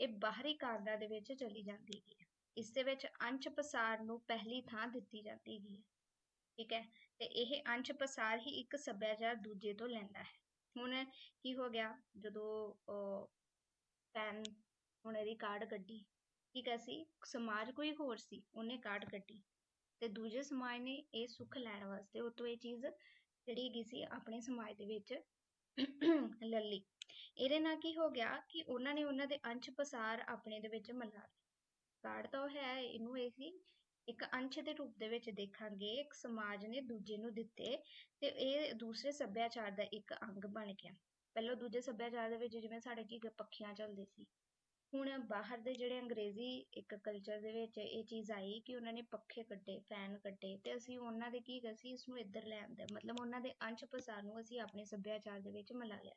A: ਇਹ ਬਾਹਰੀ ਕਾਰਡਾਂ ਦੇ ਵਿੱਚ ਚਲੀ ਜਾਂਦੀ ਹੈਗੀ ਹੈ ਇਸ ਦੇ ਵਿੱਚ ਅੰਸ਼ ਪਸਾਰ ਨੂੰ ਪਹਿਲੀ ਥਾਂ ਦਿੱਤੀ ਜਾਂਦੀ ਹੈਗੀ ਹੈ ਠੀਕ ਹੈ? ਤੇ ਇਹ ਅੰਸ਼ ਪਸਾਰ ਹੀ ਇੱਕ ਸੱਭਿਆਚਾਰ ਦੂਜੇ ਤੋਂ ਲੈਂਦਾ ਹੈ। ਹੁਣ ਕੀ ਹੋ ਗਿਆ? ਜਦੋਂ ਪੈਨ ਹੁਣ ਇਹਦੀ ਕਾਰਡ ਕੱਢੀ ਠੀਕ ਹੈ ਸੀ? ਸਮਾਜ ਕੋਈ ਹੋਰ ਸੀ, ਉਹਨੇ ਕਾਰਡ ਕੱਢੀ। ਤੇ ਦੂਜੇ ਸਮਾਜ ਨੇ ਇਹ ਸੁੱਖ ਲੈਣ ਵਾਸਤੇ ਉਹ ਤੋਂ ਇਹ ਚੀਜ਼ ਜਿਹੜੀ ਹੈਗੀ ਸੀ ਆਪਣੇ ਸਮਾਜ ਦੇ ਵਿੱਚ, ਲੱਲੀ। ਇਹਦੇ ਨਾਲ ਕੀ ਹੋ ਗਿਆ ਕਿ ਉਹਨਾਂ ਨੇ ਉਹਨਾਂ ਦੇ ਅੰਸ਼ ਪਸਾਰ ਆਪਣੇ ਦੇ ਵਿੱਚ ਮਿਲਾ ਲਏ। ਕਾਰਡ ਤਾਂ ਉਹ ਹੈ, ਇਹਨੂੰ ਇਹ ਸੀ, ਇੱਕ ਅੰਸ਼ ਦੇ ਰੂਪ ਦੇ ਵਿੱਚ ਦੇਖਾਂਗੇ, ਇੱਕ ਸਮਾਜ ਨੇ ਦੂਜੇ ਨੂੰ ਦਿੱਤੇ ਤੇ ਇਹ ਦੂਸਰੇ ਸੱਭਿਆਚਾਰ ਦਾ ਇੱਕ ਅੰਗ ਬਣ ਗਿਆ। ਪਹਿਲਾਂ ਦੂਜੇ ਸੱਭਿਆਚਾਰ ਦੇ ਵਿੱਚ ਜਿਵੇਂ ਸਾਡੇ ਕੀ ਪੱਖੀਆਂ ਚੱਲਦੇ ਸੀ। ਹੁਣ ਬਾਹਰ ਦੇ ਜਿਹੜੇ ਅੰਗਰੇਜ਼ੀ ਇੱਕ ਕਲਚਰ ਦੇ ਵਿੱਚ ਇਹ ਚੀਜ਼ ਆਈ ਕਿ ਉਹਨਾਂ ਨੇ ਪੱਖੇ ਕੱਢੇ ਫੈਨ ਕੱਢੇ ਤੇ ਅਸੀਂ ਉਹਨਾਂ ਦੇ ਕੀ ਸੀ ਇਸ ਨੂੰ ਇੱਧਰ ਲੈ ਆਂਦੇ ਮਤਲਬ ਉਹਨਾਂ ਦੇ ਅੰਸ਼ ਪਸਾਰ ਨੂੰ ਅਸੀਂ ਆਪਣੇ ਸੱਭਿਆਚਾਰ ਦੇ ਵਿੱਚ ਮਿਲਾ ਲਿਆ।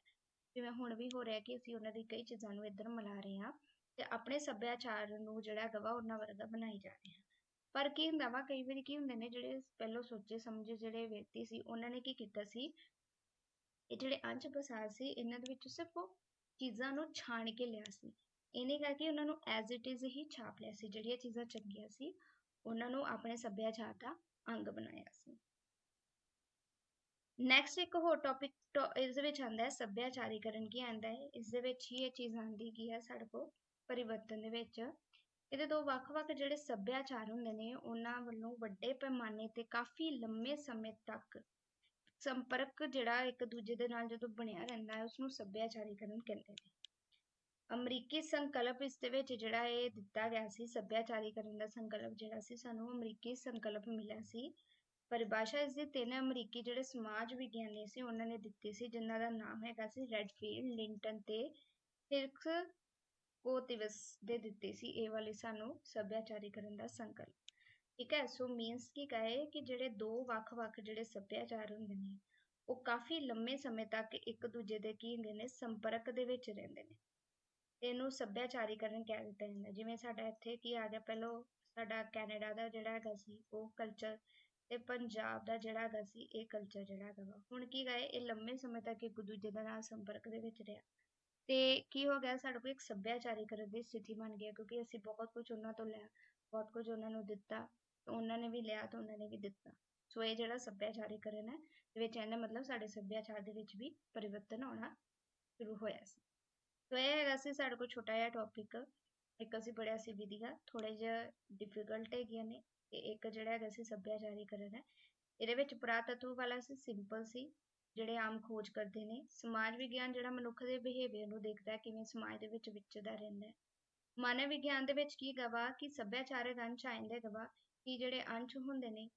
A: ਜਿਵੇਂ ਹੁਣ ਵੀ ਹੋ ਰਿਹਾ ਕਿ ਅਸੀਂ ਉਹਨਾਂ ਦੀ ਕਈ ਚੀਜ਼ਾਂ ਨੂੰ ਇੱਧਰ ਮਿਲਾ ਰਹੇ ਹਾਂ ਤੇ ਆਪਣੇ ਸੱਭਿਆਚਾਰ ਨੂੰ ਜਿਹੜਾ ਹੈਗਾ ਵਾ ਉਹਨਾਂ ਵਰਗਾ ਬਣਾਈ ਜਾ ਰਹੇ ਹਾਂ। ਪਰ ਕੀ ਹੁੰਦਾ ਵਾ, ਕਈ ਵਾਰੀ ਕੀ ਹੁੰਦੇ ਨੇ, ਜਿਹੜੇ ਪਹਿਲਾਂ ਸੋਚੇ ਸਮਝੇ ਜਿਹੜੇ ਵਿਅਕਤੀ ਸੀ, ਉਹਨਾਂ ਨੇ ਕੀ ਕੀਤਾ ਸੀ? ਇਹ ਜਿਹੜੇ ਅੰਸ਼ ਪਸਾਰ ਸੀ, ਇਹਨਾਂ ਦੇ ਵਿੱਚ ਸਿਰਫ ਚੀਜ਼ਾਂ ਨੂੰ ਛਾਣ ਕੇ ਲਿਆ ਸੀ। ਇਹਨੇ ਕਰਕੇ ਉਹਨਾਂ ਨੂੰ ਐਜ਼ ਇਟ ਇਜ਼ ਹੀ ਛਾਪ ਲਿਆ ਸੀ, ਜਿਹੜੀਆਂ ਚੀਜ਼ਾਂ ਚੰਗੀਆਂ ਸੀ, ਉਹਨਾਂ ਨੂੰ ਆਪਣੇ ਸੱਭਿਆਚਾਰ ਦਾ ਅੰਗ ਬਣਾਇਆ ਸੀ। ਨੈਕਸਟ ਇੱਕ ਹੋਰ ਟੌਪਿਕ ਇਸ ਦੇ ਵਿੱਚ ਆਂਦਾ ਹੈ, ਸੱਭਿਆਚਾਰੀਕਰਨ ਕੀ ਆਂਦਾ ਹੈ? ਇਸ ਦੇ ਵਿੱਚ ਹੀ ਇਹ ਚੀਜ਼ ਆਂਦੀ ਕੀ ਹੈ ਸਾਡੇ ਕੋਲ, ਪਰਿਵਰਤਨ ਦੇ ਵਿੱਚ। ਇਹਦੇ ਦੋ ਵੱਖ-ਵੱਖ ਜਿਹੜੇ ਸੱਭਿਆਚਾਰ ਹੁੰਦੇ ਨੇ, ਉਹਨਾਂ ਵੱਲੋਂ ਵੱਡੇ ਪੈਮਾਨੇ ਤੇ ਕਾਫੀ ਲੰਮੇ ਸਮੇਂ ਤੱਕ ਸੰਪਰਕ ਜਿਹੜਾ ਇੱਕ ਦੂਜੇ ਦੇ ਨਾਲ ਜਦੋਂ ਬਣਿਆ ਰਹਿੰਦਾ ਹੈ ਉਸ ਨੂੰ ਸੱਭਿਆਚਾਰੀਕਰਨ ਕਹਿੰਦੇ ਨੇ। ਅਮਰੀਕੀ ਸੰਕਲਪ ਇਸ ਦੇ ਵਿੱਚ ਜਿਹੜਾ ਇਹ ਦਿੱਤਾ ਗਿਆ ਸੀ ਸੱਭਿਆਚਾਰੀਕਰਨ ਦਾ ਸੰਕਲਪ ਜਿਹੜਾ ਸੀ, ਸਾਨੂੰ ਅਮਰੀਕੀ ਸੰਕਲਪ ਮਿਲਿਆ ਸੀ। ਪਰਿਭਾਸ਼ਾ ਇਸ ਦੇ ਤਿੰਨ ਅਮਰੀਕੀ ਜਿਹੜੇ ਸਮਾਜ ਵਿਗਿਆਨੀ ਸੀ, ਉਹਨਾਂ ਨੇ ਦਿੱਤੀ ਸੀ, ਜਿਨ੍ਹਾਂ ਦਾ ਨਾਮ ਹੈਗਾ ਸੀ ਰੈਡਫੀਲਡ, ਲਿੰਟਨ ਤੇ ਹਿਰਕਸ ਕੋਤਿਵਸ ਦੇ ਦਿੱਤੇ ਸੀ। ਇਹ ਵਾਲੇ ਸਾਨੂੰ ਸੱਭਿਆਚਾਰੀਕਰਨ ਦਾ ਸੰਕਲਪ। ਠੀਕ ਹੈ, ਸੋ ਮੀਨਸ ਕੀ ਕਹੇ ਕਿ ਜਿਹੜੇ ਦੋ ਵੱਖ-ਵੱਖ ਜਿਹੜੇ ਸੱਭਿਆਚਾਰ ਹੁੰਦੇ ਨੇ, ਉਹ ਕਾਫੀ ਲੰਮੇ ਸਮੇਂ ਤੱਕ ਇੱਕ ਦੂਜੇ ਦੇ ਕੀ ਹੁੰਦੇ ਨੇ, ਸੰਪਰਕ ਦੇ ਵਿੱਚ ਰਹਿੰਦੇ ਨੇ। ਇਹਨੂੰ ਸੱਭਿਆਚਾਰੀਕਰਨ ਕਹਿ ਦਿੱਤਾ ਜਾਂਦਾ। ਜਿਵੇਂ ਸਾਡਾ ਇੱਥੇ ਕੀ ਆ ਗਿਆ, ਪਹਿਲਾਂ ਸਾਡਾ ਕੈਨੇਡਾ ਦਾ ਜਿਹੜਾ ਹੈਗਾ ਸੀ, ਉਹ ਕਲਚਰ ਤੇ ਪੰਜਾਬ ਦਾ ਜਿਹੜਾ ਹੈਗਾ ਸੀ, ਇਹ ਕਲਚਰ ਜਿਹੜਾ ਹੈਗਾ ਵਾ। ਹੁਣ ਕੀ ਗਏ ਇਹ ਲੰਮੇ ਸਮੇਂ ਤੱਕ ਇੱਕ ਦੂਜੇ ਦੇ ਨਾਲ ਸੰਪਰਕ ਦੇ ਵਿੱਚ ਰਿਹਾ। ਤੇ ਕੀ ਹੋ ਗਿਆ, ਸਾਡੇ ਕੋਲ ਇੱਕ ਸੱਭਿਆਚਾਰੀਕਰਨ ਦੀ ਸਥਿਤੀ ਬਣ ਗਈ ਕਿਉਂਕਿ ਅਸੀਂ ਬਹੁਤ ਕੁਝ ਉਹਨਾਂ ਤੋਂ ਲਿਆ, ਬਹੁਤ ਕੁਝ ਉਹਨਾਂ ਨੂੰ ਦਿੱਤਾ ਉਹਨਾਂ ਨੇ ਵੀ ਲਿਆ ਤੇ ਉਹਨਾਂ ਨੇ ਵੀ ਦਿੱਤਾ। ਸੋ ਇਹ ਜਿਹੜਾ ਸੱਭਿਆਚਾਰੀਕਰਨ ਹੈ ਦੇ ਵਿੱਚ ਇਹਦਾ ਮਤਲਬ ਸਾਡੇ ਸੱਭਿਆਚਾਰ ਦੇ ਵਿੱਚ ਵੀ ਪਰਿਵਰਤਨ ਆਉਣਾ ਸ਼ੁਰੂ ਹੋਇਆ ਸੀ। ਸੋ ਇਹ ਹੈਗਾ ਸੀ ਸਾਡੇ ਕੋਲ ਛੋਟਾ ਜਿਹਾ ਟੌਪਿਕ ਇੱਕ ਅਸੀਂ ਪੜਿਆ ਸੀ ਵਿਧੀਆਂ ਥੋੜੇ ਜਿਹਾ ਡਿਫਿਕਲਟ ਹੈਗੀਆਂ ਨੇ ਤੇ ਇੱਕ ਜਿਹੜਾ ਹੈਗਾ ਸੀ ਸੱਭਿਆਚਾਰੀਕਰਨ ਹੈ ਇਹਦੇ ਵਿੱਚ ਪੁਰਾਤਤਵ ਵਾਲਾ ਸੀ ਸਿੰਪਲ ਸੀ ਜਿਹੜੇ ਆਮ ਖੋਜ ਕਰਦੇ ਨੇ ਸਮਾਜ ਵਿਗਿਆਨ ਜਿਹੜਾ ਮਨੁੱਖ ਦੇ ਬਿਹੇਵੀਅਰ ਨੂੰ ਦੇਖਦਾ ਹੈ ਕਿਵੇਂ ਸਮਾਜ ਦੇ ਵਿੱਚ ਵਿਚਰਦਾ ਰਹਿੰਦਾ ਹੈ ਮਾਨਵ ਵਿਗਿਆਨ ਦੇ ਵਿੱਚ ਕੀ ਗਵਾ ਕਿ ਸੱਭਿਆਚਾਰਕ ਅੰਸ਼ ਆਉਂਦੇ ਗਵਾ ਕਿ ਜਿਹੜੇ ਅੰਸ਼ ਹੁੰਦੇ ਨੇ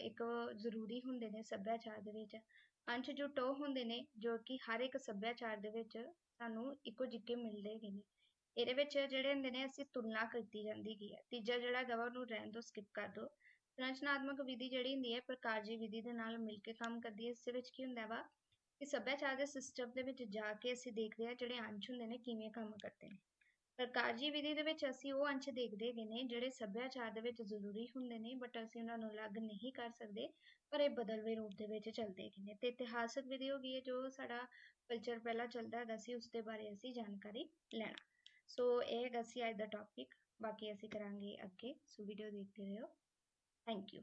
A: ਇੱਕ ਜ਼ਰੂਰੀ ਹੁੰਦੇ ਨੇ ਸੱਭਿਆਚਾਰ ਦੇ ਵਿੱਚ ਅੰਸ਼ ਜੋ ਟੋ ਹੁੰਦੇ ਨੇ ਜੋ ਕਿ ਹਰ ਇੱਕ ਸੱਭਿਆਚਾਰ ਦੇ ਵਿੱਚ ਸਾਨੂੰ ਇੱਕੋ ਜਿੱਕੇ ਮਿਲਦੇ ਹੈਗੇ ਨੇ। ਇਹਦੇ ਵਿੱਚ ਜਿਹੜੇ ਹੁੰਦੇ ਨੇ, ਅਸੀਂ ਤੁਲਨਾ ਕੀਤੀ ਜਾਂਦੀ ਹੈਗੀ ਹੈ ਤੀਜਾ ਜਿਹੜਾ ਹੈਗਾ ਵਾ, ਉਹਨੂੰ ਰਹਿਣ ਤੋਂ ਸਕਿਪ ਕਰ ਦਿਓ ਰਚਨਾਤਮਕ ਵਿਧੀ ਜਿਹੜੀ ਹੁੰਦੀ ਹੈ, ਪ੍ਰਕਾਰਜੀ ਵਿਧੀ ਦੇ ਨਾਲ ਮਿਲ ਕੇ ਕੰਮ ਕਰਦੀ ਹੈ। ਇਸ ਦੇ ਵਿੱਚ ਕੀ ਹੁੰਦਾ ਵਾ ਕਿ ਸੱਭਿਆਚਾਰ ਦੇ ਸਿਸਟਮ ਦੇ ਵਿੱਚ ਜਾ ਕੇ ਅਸੀਂ ਦੇਖਦੇ ਹਾਂ, ਜਿਹੜੇ ਅੰਸ਼ ਹੁੰਦੇ ਨੇ, ਕਿਵੇਂ ਕੰਮ ਕਰਦੇ ਨੇ। ਪ੍ਰਕਾਰਜੀ ਵਿਧੀ ਦੇ ਵਿੱਚ ਅਸੀਂ ਉਹ ਅੰਸ਼ ਦੇਖਦੇ ਹੈਗੇ ਨੇ ਜਿਹੜੇ ਸੱਭਿਆਚਾਰ ਦੇ ਵਿੱਚ ਜ਼ਰੂਰੀ ਹੁੰਦੇ ਨੇ ਬਟ ਅਸੀਂ ਉਹਨਾਂ ਨੂੰ ਅਲੱਗ ਨਹੀਂ ਕਰ ਸਕਦੇ, ਪਰ ਇਹ ਬਦਲਵੇਂ ਰੂਪ ਦੇ ਵਿੱਚ ਚੱਲਦੇ ਹੈਗੇ ਨੇ। ਤੇ ਇਤਿਹਾਸਕ ਵਿਧੀ ਹੋ ਗਈ ਹੈ, ਜੋ ਸਾਡਾ ਕਲਚਰ ਪਹਿਲਾਂ ਚੱਲਦਾ ਹੈਗਾ ਸੀ, ਉਸ ਦੇ ਬਾਰੇ ਅਸੀਂ ਜਾਣਕਾਰੀ ਲੈਣਾ। ਸੋ ਇਹ ਹੈਗਾ ਸੀ ਅੱਜ ਦਾ ਟੌਪਿਕ ਬਾਕੀ ਅਸੀਂ ਕਰਾਂਗੇ ਅੱਗੇ ਸੋ ਵੀਡੀਓ ਦੇਖਦੇ ਰਹੋ। Thank you